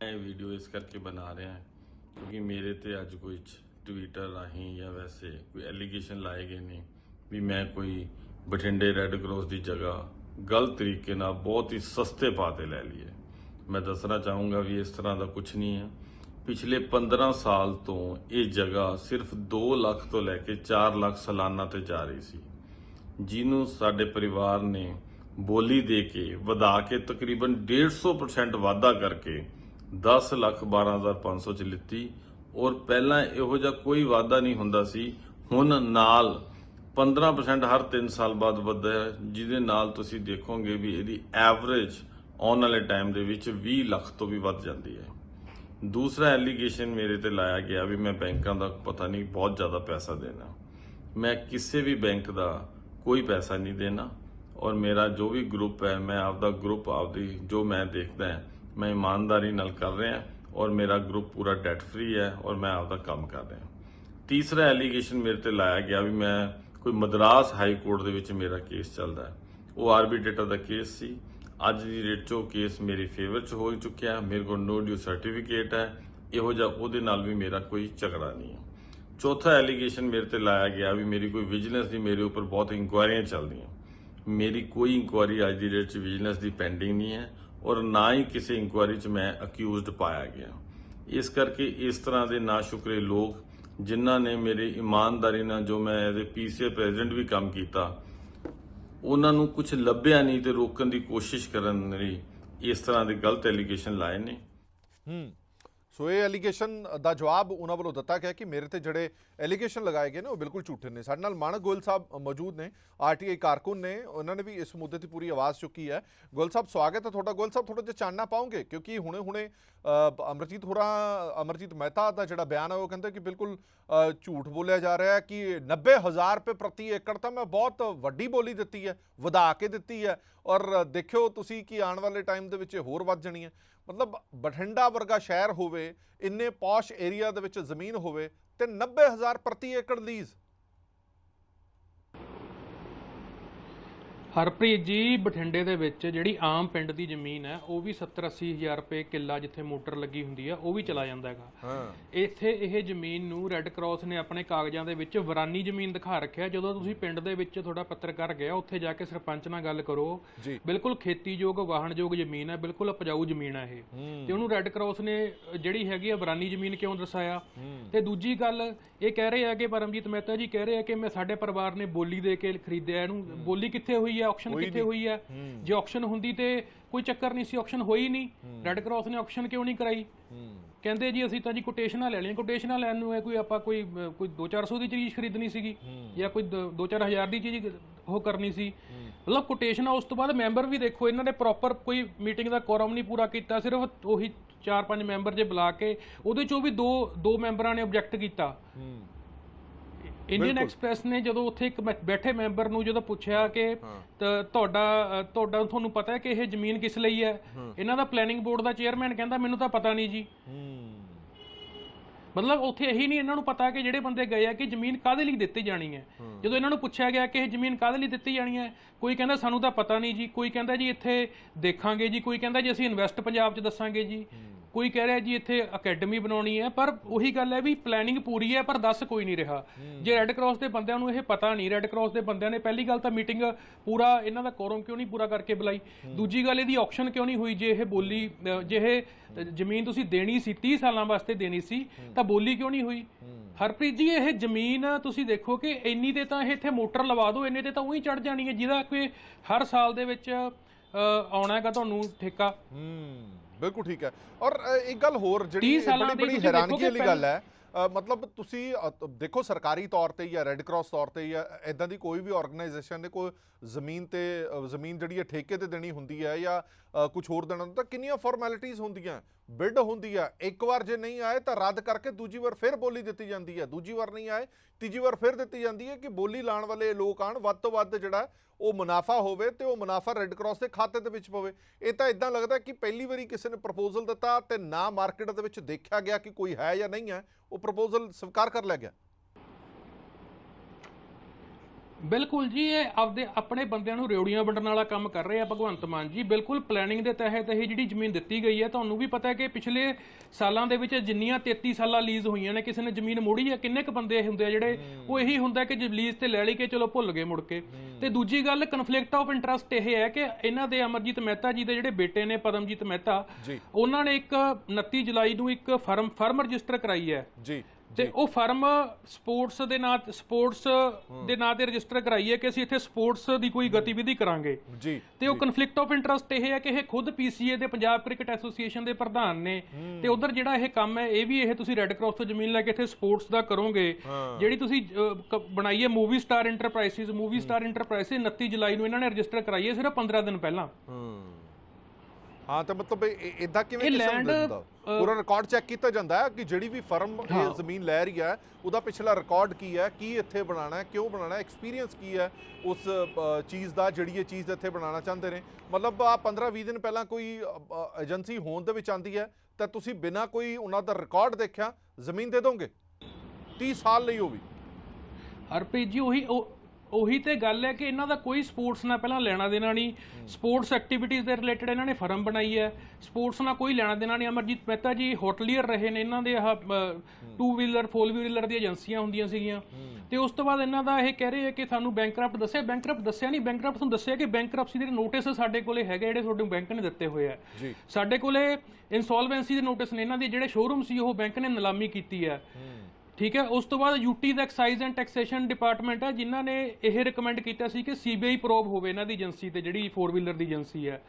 ਇਹ ਵੀਡੀਓ ਇਸ ਕਰਕੇ ਬਣਾ ਰਿਹਾ ਕਿਉਂਕਿ ਮੇਰੇ ਤੇ ਅੱਜ ਕੋਈ ਟਵਿੱਟਰ ਰਾਹੀਂ ਜਾਂ ਵੈਸੇ ਕੋਈ ਐਲੀਗੇਸ਼ਨ ਲਾਏ ਗਏ ਨੇ ਵੀ ਮੈਂ ਕੋਈ ਬਠਿੰਡੇ ਰੈੱਡ ਕਰਾਸ ਦੀ ਜਗ੍ਹਾ ਗਲਤ ਤਰੀਕੇ ਨਾਲ ਬਹੁਤ ਹੀ ਸਸਤੇ ਭਾਅ ਤੇ ਲੈ ਲਈਏ। ਮੈਂ ਦੱਸਣਾ ਚਾਹੂੰਗਾ ਵੀ ਇਸ ਤਰ੍ਹਾਂ ਦਾ ਕੁਝ ਨਹੀਂ ਹੈ। ਪਿਛਲੇ 15 ਸਾਲ ਤੋਂ ਇਹ ਜਗ੍ਹਾ ਸਿਰਫ 2 ਲੱਖ ਤੋਂ ਲੈ ਕੇ 4 ਲੱਖ ਸਾਲਾਨਾ ਤੇ ਜਾ ਰਹੀ ਸੀ। ਜਿਹਨੂੰ ਸਾਡੇ ਪਰਿਵਾਰ ਨੇ ਬੋਲੀ ਦੇ ਕੇ, ਵਧਾ ਕੇ ਤਕਰੀਬਨ 150% ਵਾਧਾ ਕਰਕੇ 10 ਲੱਖ 12500 ਚ ਲਿੱਤੀ। ਔਰ ਪਹਿਲਾਂ ਇਹੋ ਜਿਹਾ ਕੋਈ ਵਾਧਾ ਨਹੀਂ ਹੁੰਦਾ ਸੀ। ਹੁਣ ਨਾਲ 15% ਹਰ 3 ਸਾਲ ਬਾਅਦ ਵਧਦਾ ਹੈ, ਜਿਹਦੇ ਨਾਲ ਤੁਸੀਂ ਦੇਖੋਗੇ ਵੀ ਇਹਦੀ ਐਵਰੇਜ ਆਉਣ ਵਾਲੇ ਟਾਈਮ ਦੇ ਵਿੱਚ 20 ਲੱਖ ਤੋਂ ਵੀ ਵੱਧ ਜਾਂਦੀ ਹੈ। ਦੂਸਰਾ ਐਲੀਗੇਸ਼ਨ ਮੇਰੇ ਤੇ ਲਾਇਆ ਗਿਆ ਵੀ ਮੈਂ ਬੈਂਕਾਂ ਦਾ ਪਤਾ ਨਹੀਂ ਬਹੁਤ ਜ਼ਿਆਦਾ ਪੈਸਾ ਦੇਣਾ। ਮੈਂ ਕਿਸੇ ਵੀ ਬੈਂਕ ਦਾ ਕੋਈ ਪੈਸਾ ਨਹੀਂ ਦੇਣਾ ਔਰ ਮੇਰਾ ਜੋ ਵੀ ਗਰੁੱਪ ਹੈ, ਮੈਂ ਆਪਦਾ ਗਰੁੱਪ ਆਪਦੀ ਜੋ ਮੈਂ ਦੇਖਦਾ ਹਾਂ, ਮੈਂ ਇਮਾਨਦਾਰੀ ਨਾਲ ਕਰ ਰਿਹਾ ਔਰ ਮੇਰਾ ਗਰੁੱਪ ਪੂਰਾ ਡੈਟ ਫ੍ਰੀ ਹੈ ਔਰ ਮੈਂ ਆਪਦਾ ਕੰਮ ਕਰ ਰਿਹਾ ਤੀਸਰਾ ਐਲੀਗੇਸ਼ਨ ਮੇਰੇ ਤੇ ਲਾਇਆ ਗਿਆ ਵੀ ਮੈਂ ਕੋਈ ਮਦਰਾਸ ਹਾਈ ਕੋਰਟ ਦੇ ਵਿੱਚ ਮੇਰਾ ਕੇਸ ਚੱਲਦਾ ਹੈ। ਉਹ ਆਰਬਿਟਰੇਟਰ ਦਾ ਕੇਸ ਸੀ। ਅੱਜ ਦੀ ਡੇਟ 'ਚ ਉਹ ਕੇਸ ਮੇਰੇ ਫੇਵਰ 'ਚ ਹੋ ਚੁੱਕਿਆ ਮੇਰੇ ਕੋਲ ਨੋ ਡਿਊ ਸਰਟੀਫਿਕੇਟ ਹੈ। ਇਹੋ ਜਿਹਾ ਉਹਦੇ ਨਾਲ ਵੀ ਮੇਰਾ ਕੋਈ ਝਗੜਾ ਨਹੀਂ ਹੈ। ਚੌਥਾ ਐਲੀਗੇਸ਼ਨ ਮੇਰੇ ਤੇ ਲਾਇਆ ਗਿਆ ਵੀ ਮੇਰੀ ਕੋਈ ਵਿਜੀਲੈਂਸ ਦੀ ਮੇਰੇ ਉੱਪਰ ਬਹੁਤ ਇਨਕੁਆਇਰੀਆਂ ਚੱਲਦੀਆਂ। ਮੇਰੀ ਕੋਈ ਇਨਕੁਆਇਰੀ ਅੱਜ ਦੀ ਡੇਟ 'ਚ ਵਿਜੀਲੈਂਸ ਦੀ ਪੈਂਡਿੰਗ ਨਹੀਂ ਹੈ ਔਰ ਨਾ ਹੀ ਕਿਸੇ ਇਨਕੁਆਇਰੀ 'ਚ ਮੈਂ ਅਕਿਊਜ਼ਡ ਪਾਇਆ ਗਿਆ। ਇਸ ਕਰਕੇ ਇਸ ਤਰ੍ਹਾਂ ਦੇ ਨਾਸ਼ੁਕਰੇ ਲੋਕ ਜਿਨ੍ਹਾਂ ਨੇ ਮੇਰੇ ਇਮਾਨਦਾਰੀ ਨਾਲ ਜੋ ਮੈਂ ਐਜ਼ ਪੀਸੀਏ ਪ੍ਰੈਜ਼ੀਡੈਂਟ ਵੀ ਕੰਮ ਕੀਤਾ, ਉਹਨਾਂ ਨੂੰ ਕੁਝ ਲੱਭਿਆ ਨਹੀਂ ਤੇ ਰੋਕਣ ਦੀ ਕੋਸ਼ਿਸ਼ ਕਰਨ ਲਈ ਇਸ ਤਰ੍ਹਾਂ ਦੇ ਗਲਤ ਐਲੀਗੇਸ਼ਨ ਲਾਏ ਨੇ। ਹੂੰ। ਸੋ ਇਹ ਐਲੀਗੇਸ਼ਨ ਦਾ ਜਵਾਬ ਉਹਨਾਂ ਵੱਲੋਂ ਦਿੱਤਾ ਗਿਆ ਕਿ ਮੇਰੇ ਤੇ ਜਿਹੜੇ ਐਲੀਗੇਸ਼ਨ ਲਗਾਏ ਗਏ ਨੇ, ਉਹ ਬਿਲਕੁਲ ਝੂਠੇ ਨੇ। ਸਾਡੇ ਨਾਲ ਮਾਨਕ ਗੋਇਲ ਸਾਹਿਬ ਮੌਜੂਦ ਨੇ ਆਰਟੀਆਈ ਕਾਰਕੁਨ ਨੇ, ਉਹਨਾਂ ਨੇ ਵੀ ਇਸ ਮੁੱਦੇ ਤੇ ਪੂਰੀ ਆਵਾਜ਼ ਚੁੱਕੀ ਹੈ। ਗੋਇਲ ਸਾਹਿਬ, ਸਵਾਗਤ ਹੈ ਤੁਹਾਡਾ। ਗੋਇਲ ਸਾਹਿਬ ਥੋੜਾ ਜਿਹਾ ਚਾਨਣਾ ਪਾਉਂਗੇ ਕਿਉਂਕਿ ਹੁਣੇ ਹੁਣੇ ਅਮਰਜੀਤ ਹੋਰਾਂ, ਅਮਰਜੀਤ ਮਹਿਤਾ ਦਾ ਜਿਹੜਾ ਬਿਆਨ ਹੈ, ਉਹ ਕਹਿੰਦੇ ਕਿ ਬਿਲਕੁਲ ਝੂਠ ਬੋਲਿਆ ਜਾ ਰਿਹਾ ਹੈ ਕਿ 90000 ਰੁਪਏ ਪ੍ਰਤੀ ਏਕੜ ਤਾਂ ਮੈਂ ਬਹੁਤ ਵੱਡੀ ਬੋਲੀ ਦਿੱਤੀ ਹੈ, ਵਧਾ ਕੇ ਦਿੱਤੀ ਹੈ। ਔਰ ਦੇਖਿਓ ਤੁਸੀਂ ਕਿ ਆਉਣ ਵਾਲੇ ਟਾਈਮ ਦੇ ਵਿੱਚ ਇਹ ਹੋਰ ਵੱਧ ਜਾਣੀ ਹੈ। ਮਤਲਬ ਬਠਿੰਡਾ ਵਰਗਾ ਸ਼ਹਿਰ ਹੋਵੇ, ਇੰਨੇ ਪੌਸ਼ ਏਰੀਆ ਦੇ ਵਿੱਚ ਜ਼ਮੀਨ ਹੋਵੇ ਤੇ 90000 ਪ੍ਰਤੀ ਏਕੜ ਲੀਜ਼ ਹਰਪ੍ਰੀਤ ਜੀ ਬਠਿੰਡੇ ਦੇ ਵਿੱਚ ਜਿਹੜੀ ਆਮ ਪਿੰਡ ਦੀ ਜ਼ਮੀਨ ਹੈ ਉਹ ਵੀ 70 80 ਹਜ਼ਾਰ ਰੁਪਏ ਕਿੱਲਾ ਜਿੱਥੇ ਮੋਟਰ ਲੱਗੀ ਹੁੰਦੀ ਆ ਉਹ ਵੀ ਚਲਾ ਜਾਂਦਾ ਹੈਗਾ। ਹਾਂ। ਇੱਥੇ ਇਹ ਜ਼ਮੀਨ ਨੂੰ ਰੈੱਡ ਕਰਾਸ ਨੇ ਆਪਣੇ ਕਾਗਜ਼ਾਂ ਦੇ ਵਿੱਚ ਵਰਾਨੀ ਜ਼ਮੀਨ ਦਿਖਾ ਰੱਖਿਆ ਜਦੋਂ ਤੁਸੀਂ ਪਿੰਡ ਦੇ ਵਿੱਚ ਤੁਹਾਡਾ ਪੱਤਰਕਾਰ ਗਿਆ ਉੱਥੇ ਜਾ ਕੇ ਸਰਪੰਚ ਨਾਲ ਗੱਲ ਕਰੋ। ਬਿਲਕੁਲ ਖੇਤੀਯੋਗ ਵਾਹਣਯੋਗ ਜ਼ਮੀਨ ਹੈ ਬਿਲਕੁਲ ਉਪਜਾਊ ਜ਼ਮੀਨ ਹੈ ਇਹ। ਤੇ ਉਹਨੂੰ ਰੈੱਡ ਕਰਾਸ ਨੇ ਜਿਹੜੀ ਹੈਗੀ ਆ ਵਰਾਨੀ ਜ਼ਮੀਨ ਕਿਉਂ ਦਰਸਾਇਆ? ਤੇ ਦੂਜੀ ਗੱਲ ਇਹ ਕਹਿ ਰਹੇ ਆ ਕਿ ਪਰਮਜੀਤ ਮਹਿਤਾ ਜੀ ਕਹਿ ਰਹੇ ਆ ਕਿ ਮੈਂ ਸਾਡੇ ਪਰਿਵਾਰ ਨੇ ਬੋਲੀ ਦੇ ਕੇ ਖਰੀਦਿਆ ਇਹਨੂੰ ਬੋਲੀ ਕਿੱਥੇ ਹੋਈ ਹੈ ਆਕਸ਼ਨ ਕਿੱਥੇ ਹੋਈ ਹੈ? ਜੇ ਆਕਸ਼ਨ ਹੁੰਦੀ ਤੇ ਕੋਈ ਚੱਕਰ ਨਹੀਂ ਸੀ ਆਕਸ਼ਨ ਹੋਈ ਨਹੀਂ। ਰੈੱਡ ਕਰਾਸ ਨੇ ਆਕਸ਼ਨ ਕਿਉਂ ਨਹੀਂ ਕਰਾਈ? ਕਹਿੰਦੇ ਜੀ ਅਸੀਂ ਤਾਂ ਜੀ ਕੋਟੇਸ਼ਨਾਂ ਲੈ ਲਈਆਂ। ਕੋਟੇਸ਼ਨਾਂ ਲੈਣ ਨੂੰ ਹੈ ਕੋਈ ਆਪਾਂ ਕੋਈ ਕੋਈ 2-400 ਦੀ ਚੀਜ਼ ਖਰੀਦਣੀ ਸੀਗੀ ਜਾਂ ਕੋਈ 2-4000 ਦੀ ਚੀਜ਼ ਉਹ ਕਰਨੀ ਸੀ। ਮਤਲਬ ਕੋਟੇਸ਼ਨ ਉਸ ਤੋਂ ਬਾਅਦ ਮੈਂਬਰ ਵੀ ਦੇਖੋ ਇਹਨਾਂ ਨੇ ਪ੍ਰੋਪਰ ਕੋਈ ਮੀਟਿੰਗ ਦਾ ਕੋਰਮ ਨਹੀਂ ਪੂਰਾ ਕੀਤਾ। ਸਿਰਫ ਉਹੀ 4-5 ਮੈਂਬਰ ਜੇ ਬੁਲਾ ਕੇ ਉਹਦੇ ਚੋਂ ਵੀ ਦੋ ਦੋ ਮੈਂਬਰਾਂ ਨੇ ਆਬਜੈਕਟ ਕੀਤਾ। ਇੰਡੀਅਨ ਐਕਸਪ੍ਰੈਸ ਨੇ ਜਦੋਂ ਉੱਥੇ ਇੱਕ ਬੈਠੇ ਮੈਂਬਰ ਨੂੰ ਜਦੋਂ ਪੁੱਛਿਆ ਕਿ ਤੁਹਾਡਾ ਤੁਹਾਡਾ ਤੁਹਾਨੂੰ ਪਤਾ ਹੈ ਕਿ ਇਹ ਜ਼ਮੀਨ ਕਿਸ ਲਈ ਹੈ? ਇਹਨਾਂ ਦਾ ਪਲੈਨਿੰਗ ਬੋਰਡ ਦਾ ਚੇਅਰਮੈਨ ਕਹਿੰਦਾ ਮੈਨੂੰ ਤਾਂ ਪਤਾ ਨਹੀਂ ਜੀ। ਮਤਲਬ ਉੱਥੇ ਇਹੀ ਨਹੀਂ ਇਹਨਾਂ ਨੂੰ ਪਤਾ ਕਿ ਜਿਹੜੇ ਬੰਦੇ ਗਏ ਆ ਕਿ ਜ਼ਮੀਨ ਕਾਹਦੇ ਲਈ ਦਿੱਤੀ ਜਾਣੀ ਹੈ। ਜਦੋਂ ਇਹਨਾਂ ਨੂੰ ਪੁੱਛਿਆ ਗਿਆ ਕਿ ਇਹ ਜ਼ਮੀਨ ਕਾਹਦੇ ਲਈ ਦਿੱਤੀ ਜਾਣੀ ਹੈ ਕੋਈ ਕਹਿੰਦਾ ਸਾਨੂੰ ਤਾਂ ਪਤਾ ਨਹੀਂ ਜੀ। ਕੋਈ ਕਹਿੰਦਾ ਜੀ ਇੱਥੇ ਦੇਖਾਂਗੇ ਜੀ। ਕੋਈ ਕਹਿੰਦਾ ਜੀ ਅਸੀਂ ਇਨਵੈਸਟ ਪੰਜਾਬ 'ਚ ਦੱਸਾਂਗੇ ਜੀ। ਕੋਈ ਕਹਿ ਰਿਹਾ ਜੀ ਇੱਥੇ ਅਕੈਡਮੀ ਬਣਾਉਣੀ ਹੈ ਪਰ ਉਹੀ ਗੱਲ ਹੈ ਵੀ ਪਲੈਨਿੰਗ ਪੂਰੀ ਹੈ ਪਰ ਦੱਸ ਕੋਈ ਨਹੀਂ ਰਿਹਾ। ਜੇ ਰੈੱਡ ਕਰਾਸ ਦੇ ਬੰਦਿਆਂ ਨੂੰ ਇਹ ਪਤਾ ਨਹੀਂ ਰੈੱਡ ਕਰਾਸ ਦੇ ਬੰਦਿਆਂ ਨੇ ਪਹਿਲੀ ਗੱਲ ਤਾਂ ਮੀਟਿੰਗ ਪੂਰਾ ਇਹਨਾਂ ਦਾ ਕੋਰਮ ਕਿਉਂ ਨਹੀਂ ਪੂਰਾ ਕਰਕੇ ਬੁਲਾਈ? ਦੂਜੀ ਗੱਲ ਇਹਦੀ ਆਕਸ਼ਨ ਕਿਉਂ ਨਹੀਂ ਹੋਈ? ਜੇ ਇਹ ਬੋਲੀ ਜੇ ਇਹ ਜ਼ਮੀਨ ਤੁਸੀਂ ਦੇਣੀ ਸੀ 30 ਸਾਲਾਂ ਵਾਸਤੇ ਦੇਣੀ ਸੀ ਤਾਂ ਬੋਲੀ ਕਿਉਂ ਨਹੀਂ ਹੋਈ? ਹਰਪ੍ਰੀਤ ਜੀ ਇਹ ਜ਼ਮੀਨ ਤੁਸੀਂ ਦੇਖੋ ਕਿ ਇੰਨੀ ਤੇ ਤਾਂ ਇਹ ਇੱਥੇ ਮੋਟਰ ਲਵਾ ਦਿਓ ਇੰਨੇ ਤੇ ਤਾਂ ਉਹੀ ਚੜ ਜਾਣੀ ਹੈ ਜਿਹਦਾ ਕਿ ਹਰ ਸਾਲ ਦੇ ਵਿੱਚ ਆਉਣਾ ਹੈਗਾ ਤੁਹਾਨੂੰ ਠੇਕਾ। ਹੂੰ। ਬਿਲਕੁਲ ਠੀਕ ਹੈ। ਔਰ ਇੱਕ ਗੱਲ ਹੋਰ ਜਿਹੜੀ 30 ਸਾਲਾਂ ਬੜੀ ਬੜੀ ਹੈਰਾਨਗੀ ਵਾਲੀ ਗੱਲ ਹੈ ਮਤਲਬ ਤੁਸੀਂ ਦੇਖੋ ਸਰਕਾਰੀ ਤੌਰ ਤੇ ਜਾਂ ਰੈੱਡ ਕਰਾਸ ਤੌਰ ਤੇ ਜਾਂ ਇਦਾਂ ਦੀ ਕੋਈ ਵੀ ਆਰਗੇਨਾਈਜੇਸ਼ਨ ਨੇ ਕੋਈ ਜ਼ਮੀਨ ਤੇ ਜ਼ਮੀਨ ਜਿਹੜੀ ਹੈ ਠੇਕੇ ਤੇ ਦੇਣੀ ਹੁੰਦੀ ਹੈ ਜਾਂ ਕੁਝ ਹੋਰ ਦੇਣਾ ਹੁੰਦਾ, ਕਿੰਨੀਆਂ ਫਾਰਮੈਲਿਟੀਆਂ ਹੁੰਦੀਆਂ? ਬਿੱਡ ਹੁੰਦੀ ਹੈ ਇੱਕ ਵਾਰ ਜੇ ਨਹੀਂ ਆਏ ਤਾਂ ਰੱਦ ਕਰਕੇ ਦੂਜੀ ਵਾਰ ਫਿਰ ਬੋਲੀ ਦਿੱਤੀ ਜਾਂਦੀ ਹੈ। ਦੂਜੀ ਵਾਰ ਨਹੀਂ ਆਏ, ਤੀਜੀ ਵਾਰ ਫਿਰ ਦਿੱਤੀ ਜਾਂਦੀ ਹੈ ਕਿ ਬੋਲੀ ਲਾਣ ਵਾਲੇ ਲੋਕ ਆਣ ਵੱਧ ਤੋਂ ਵੱਧ ਜਿਹੜਾ ਉਹ ਮੁਨਾਫਾ ਹੋਵੇ ਤੇ ਉਹ ਮੁਨਾਫਾ ਰੈੱਡ ਕਰਾਸ ਦੇ ਖਾਤੇ ਦੇ ਵਿੱਚ ਪਵੇ। ਇਹ ਤਾਂ ਇਦਾਂ ਲੱਗਦਾ ਕਿ ਪਹਿਲੀ ਵਾਰੀ ਕਿਸੇ ਨੇ ਪ੍ਰਪੋਜ਼ਲ ਦਿੱਤਾ ਤੇ ਨਾ ਮਾਰਕੀਟ ਦੇ ਵਿੱਚ ਦੇਖਿਆ ਗਿਆ ਕਿ ਕੋਈ ਹੈ ਜਾਂ ਨਹੀਂ ਹੈ ਉਹ ਪ੍ਰਪੋਜ਼ਲ ਸਵੀਕਾਰ ਕਰ ਲਿਆ ਗਿਆ। ਬਿਲਕੁਲ ਜੀ ਇਹ ਆਪਦੇ ਆਪਣੇ ਬੰਦਿਆਂ ਨੂੰ ਰਿਉੜੀਆਂ ਵੰਡਣ ਵਾਲਾ ਕੰਮ ਕਰ ਰਹੇ ਆ ਭਗਵੰਤ ਮਾਨ ਜੀ। ਬਿਲਕੁਲ ਪਲੈਨਿੰਗ ਦੇ ਤਹਿਤ ਇਹ ਜਿਹੜੀ ਜ਼ਮੀਨ ਦਿੱਤੀ ਗਈ ਹੈ ਤੁਹਾਨੂੰ ਵੀ ਪਤਾ ਹੈ ਕਿ ਪਿਛਲੇ ਸਾਲਾਂ ਦੇ ਵਿੱਚ ਜਿੰਨੀਆਂ 33 ਸਾਲਾਂ ਲੀਜ਼ ਹੋਈਆਂ ਨੇ ਕਿਸੇ ਨੇ ਜ਼ਮੀਨ ਮੋੜੀ ਹੈ? ਕਿੰਨੇ ਕ ਬੰਦੇ ਹੁੰਦੇ ਆ ਜਿਹੜੇ ਉਹ ਇਹੀ ਹੁੰਦਾ ਕਿ ਜੇ ਲੀਜ਼ ਤੇ ਲੈ ਲਈ ਕਿ ਚਲੋ ਭੁੱਲ ਗਏ ਮੁੜ ਕੇ। ਤੇ ਦੂਜੀ ਗੱਲ ਕਨਫਲਿਕਟ ਆਫ ਇੰਟਰਸਟ ਇਹ ਹੈ ਕਿ ਇਹਨਾਂ ਦੇ ਅਮਰਜੀਤ ਮਹਿਤਾ ਜੀ ਦੇ ਜਿਹੜੇ ਬੇਟੇ ਨੇ ਪਦਮਜੀਤ ਮਹਿਤਾ ਉਹਨਾਂ ਨੇ ਇੱਕ 29 ਜੁਲਾਈ ਨੂੰ ਇੱਕ ਫਰਮ ਫਰਮ ਰਜਿਸਟਰ ਕਰਾਈ ਹੈ। ਜੀ। ਤੇ ਉਹ ਫਰਮ ਸਪੋਰਟਸ ਦੇ ਨਾਂ ਸਪੋਰਟਸ ਦੇ ਨਾਂ ਤੇ ਰਜਿਸਟਰ ਕਰਾਈ ਹੈ ਕਿ ਅਸੀਂ ਇੱਥੇ ਸਪੋਰਟਸ ਦੀ ਕੋਈ ਗਤੀਵਿਧੀ ਕਰਾਂਗੇ। ਜੀ। ਤੇ ਉਹ ਕਨਫਲਿਕਟ ਆਫ ਇੰਟਰਸਟ ਇਹ ਹੈ ਕਿ ਇਹ ਖੁਦ ਪੀਸੀਏ ਦੇ ਪੰਜਾਬ ਕ੍ਰਿਕਟ ਐਸੋਸੀਏਸ਼ਨ ਦੇ ਪ੍ਰਧਾਨ ਨੇ। ਤੇ ਉਧਰ ਜਿਹੜਾ ਇਹ ਕੰਮ ਹੈ ਇਹ ਵੀ ਇਹ ਤੁਸੀਂ ਰੈੱਡ ਕਰਾਸ ਤੋਂ ਜ਼ਮੀਨ ਲੈ ਕੇ ਇੱਥੇ ਸਪੋਰਟਸ ਦਾ ਕਰੋਗੇ। ਜਿਹੜੀ ਤੁਸੀਂ ਬਣਾਈ ਹੈ movie star enterprises movie star enterprises 29 ਜੁਲਾਈ ਨੂੰ ਇਹਨਾਂ ਨੇ ਰਜਿਸਟਰ ਕਰਾਈ ਹੈ ਸਿਰਫ 15 ਦਿਨ ਪਹਿਲਾਂ। ਹੂੰ ਹਾਂ ਤਾਂ ਮਤਲਬ ਇਦਾਂ ਕਿਵੇਂ ਕਿਸਮ ਦਿੰਦਾ? ਪੂਰਾ ਰਿਕਾਰਡ ਚੈੱਕ ਕੀਤਾ ਜਾਂਦਾ ਹੈ ਕਿ ਜਿਹੜੀ ਵੀ ਫਰਮ ਇਹ ਜ਼ਮੀਨ ਲੈ ਰਹੀ ਹੈ ਉਹਦਾ ਪਿਛਲਾ ਰਿਕਾਰਡ ਕੀ ਹੈ ਕੀ ਇੱਥੇ ਬਣਾਉਣਾ ਹੈ ਕਿਉਂ ਬਣਾਉਣਾ ਹੈ ਐਕਸਪੀਰੀਅੰਸ ਕੀ ਹੈ ਉਸ ਚੀਜ਼ ਦਾ ਜਿਹੜੀ ਇਹ ਚੀਜ਼ ਇੱਥੇ ਬਣਾਉਣਾ ਚਾਹੁੰਦੇ ਨੇ। ਮਤਲਬ ਆ 15 20 ਦਿਨ ਪਹਿਲਾਂ ਕੋਈ ਏਜੰਸੀ ਹੋਣ ਦੇ ਵਿੱਚ ਆਂਦੀ ਹੈ ਤਾਂ ਤੁਸੀਂ ਬਿਨਾਂ ਕੋਈ ਉਹਨਾਂ ਦਾ ਰਿਕਾਰਡ ਦੇਖਿਆ ਜ਼ਮੀਨ ਦੇ ਦੋਗੇ? 30 ਸਾਲ ਲਈ ਉਹ ਵੀ। ਹਰਪ੍ਰੀਤ ਜੀ ਉਹੀ ਉਹ- ਉਹੀ ਤੇ ਗੱਲ ਹੈ ਕਿ ਇਹਨਾਂ ਦਾ ਕੋਈ ਸਪੋਰਟਸ ਨਾਲ ਪਹਿਲਾਂ ਲੈਣਾ ਦੇਣਾ ਨਹੀਂ। ਸਪੋਰਟਸ ਐਕਟੀਵਿਟੀਜ਼ ਦੇ ਰਿਲੇਟਡ ਇਹਨਾਂ ਨੇ ਫਰਮ ਬਣਾਈ ਹੈ। ਸਪੋਰਟਸ ਨਾਲ ਕੋਈ ਲੈਣਾ ਦੇਣਾ ਨਹੀਂ। ਅਮਰਜੀਤ ਮਹਿਤਾ ਜੀ ਹੋਟਲੀਅਰ ਰਹੇ ਨੇ ਇਹਨਾਂ ਦੇ ਆਹ ਟੂ ਵੀਲਰ ਫੋਰ ਵੀਲਰ ਦੀਆਂ ਏਜੰਸੀਆਂ ਹੁੰਦੀਆਂ ਸੀਗੀਆਂ। ਤੇ ਉਸ ਤੋਂ ਬਾਅਦ ਇਹਨਾਂ ਦਾ ਇਹ ਕਹਿ ਰਹੇ ਹੈ ਕਿ ਸਾਨੂੰ ਬੈਂਕਰਪਟ ਦੱਸਿਆ। ਬੈਂਕਰਪਟ ਦੱਸਿਆ ਨਹੀਂ। ਬੈਂਕਰਪਟ ਤੁਹਾਨੂੰ ਦੱਸਿਆ ਕਿ ਬੈਂਕਰਪਸੀ ਦੇ ਨੋਟਿਸ ਸਾਡੇ ਕੋਲੇ ਹੈਗੇ ਜਿਹੜੇ ਤੁਹਾਡੇ ਬੈਂਕ ਨੇ ਦਿੱਤੇ ਹੋਏ ਆ। ਸਾਡੇ ਕੋਲੇ ਇਨਸੋਲਵੈਂਸੀ ਦੇ ਨੋਟਿਸ ਨੇ ਇਹਨਾਂ ਦੇ। ਜਿਹੜੇ ਸ਼ੋਰੂਮ ਸੀ ਉਹ ਬੈਂਕ ਨੇ ਨਿਲਾਮੀ ਕੀਤੀ ਹੈ। ਠੀਕ ਹੈ ਉਸ ਤੋਂ ਬਾਅਦ ਯੂਟੀ ਦਾ ਐਕਸਾਈਜ਼ ਐਂਡ ਟੈਕਸੇਸ਼ਨ ਡਿਪਾਰਟਮੈਂਟ ਹੈ ਜਿਨ੍ਹਾਂ ਨੇ ਇਹ ਰეკਮੈਂਡ ਕੀਤਾ ਸੀ ਕਿ ਸੀਬੀਆਈ ਪ੍ਰੋਬ ਹੋਵੇ ਇਹਨਾਂ ਦੀ ਏਜੰਸੀ ਤੇ ਜਿਹੜੀ 4 ਵੀਲਰ ਦੀ ਏਜੰਸੀ ਹੈ।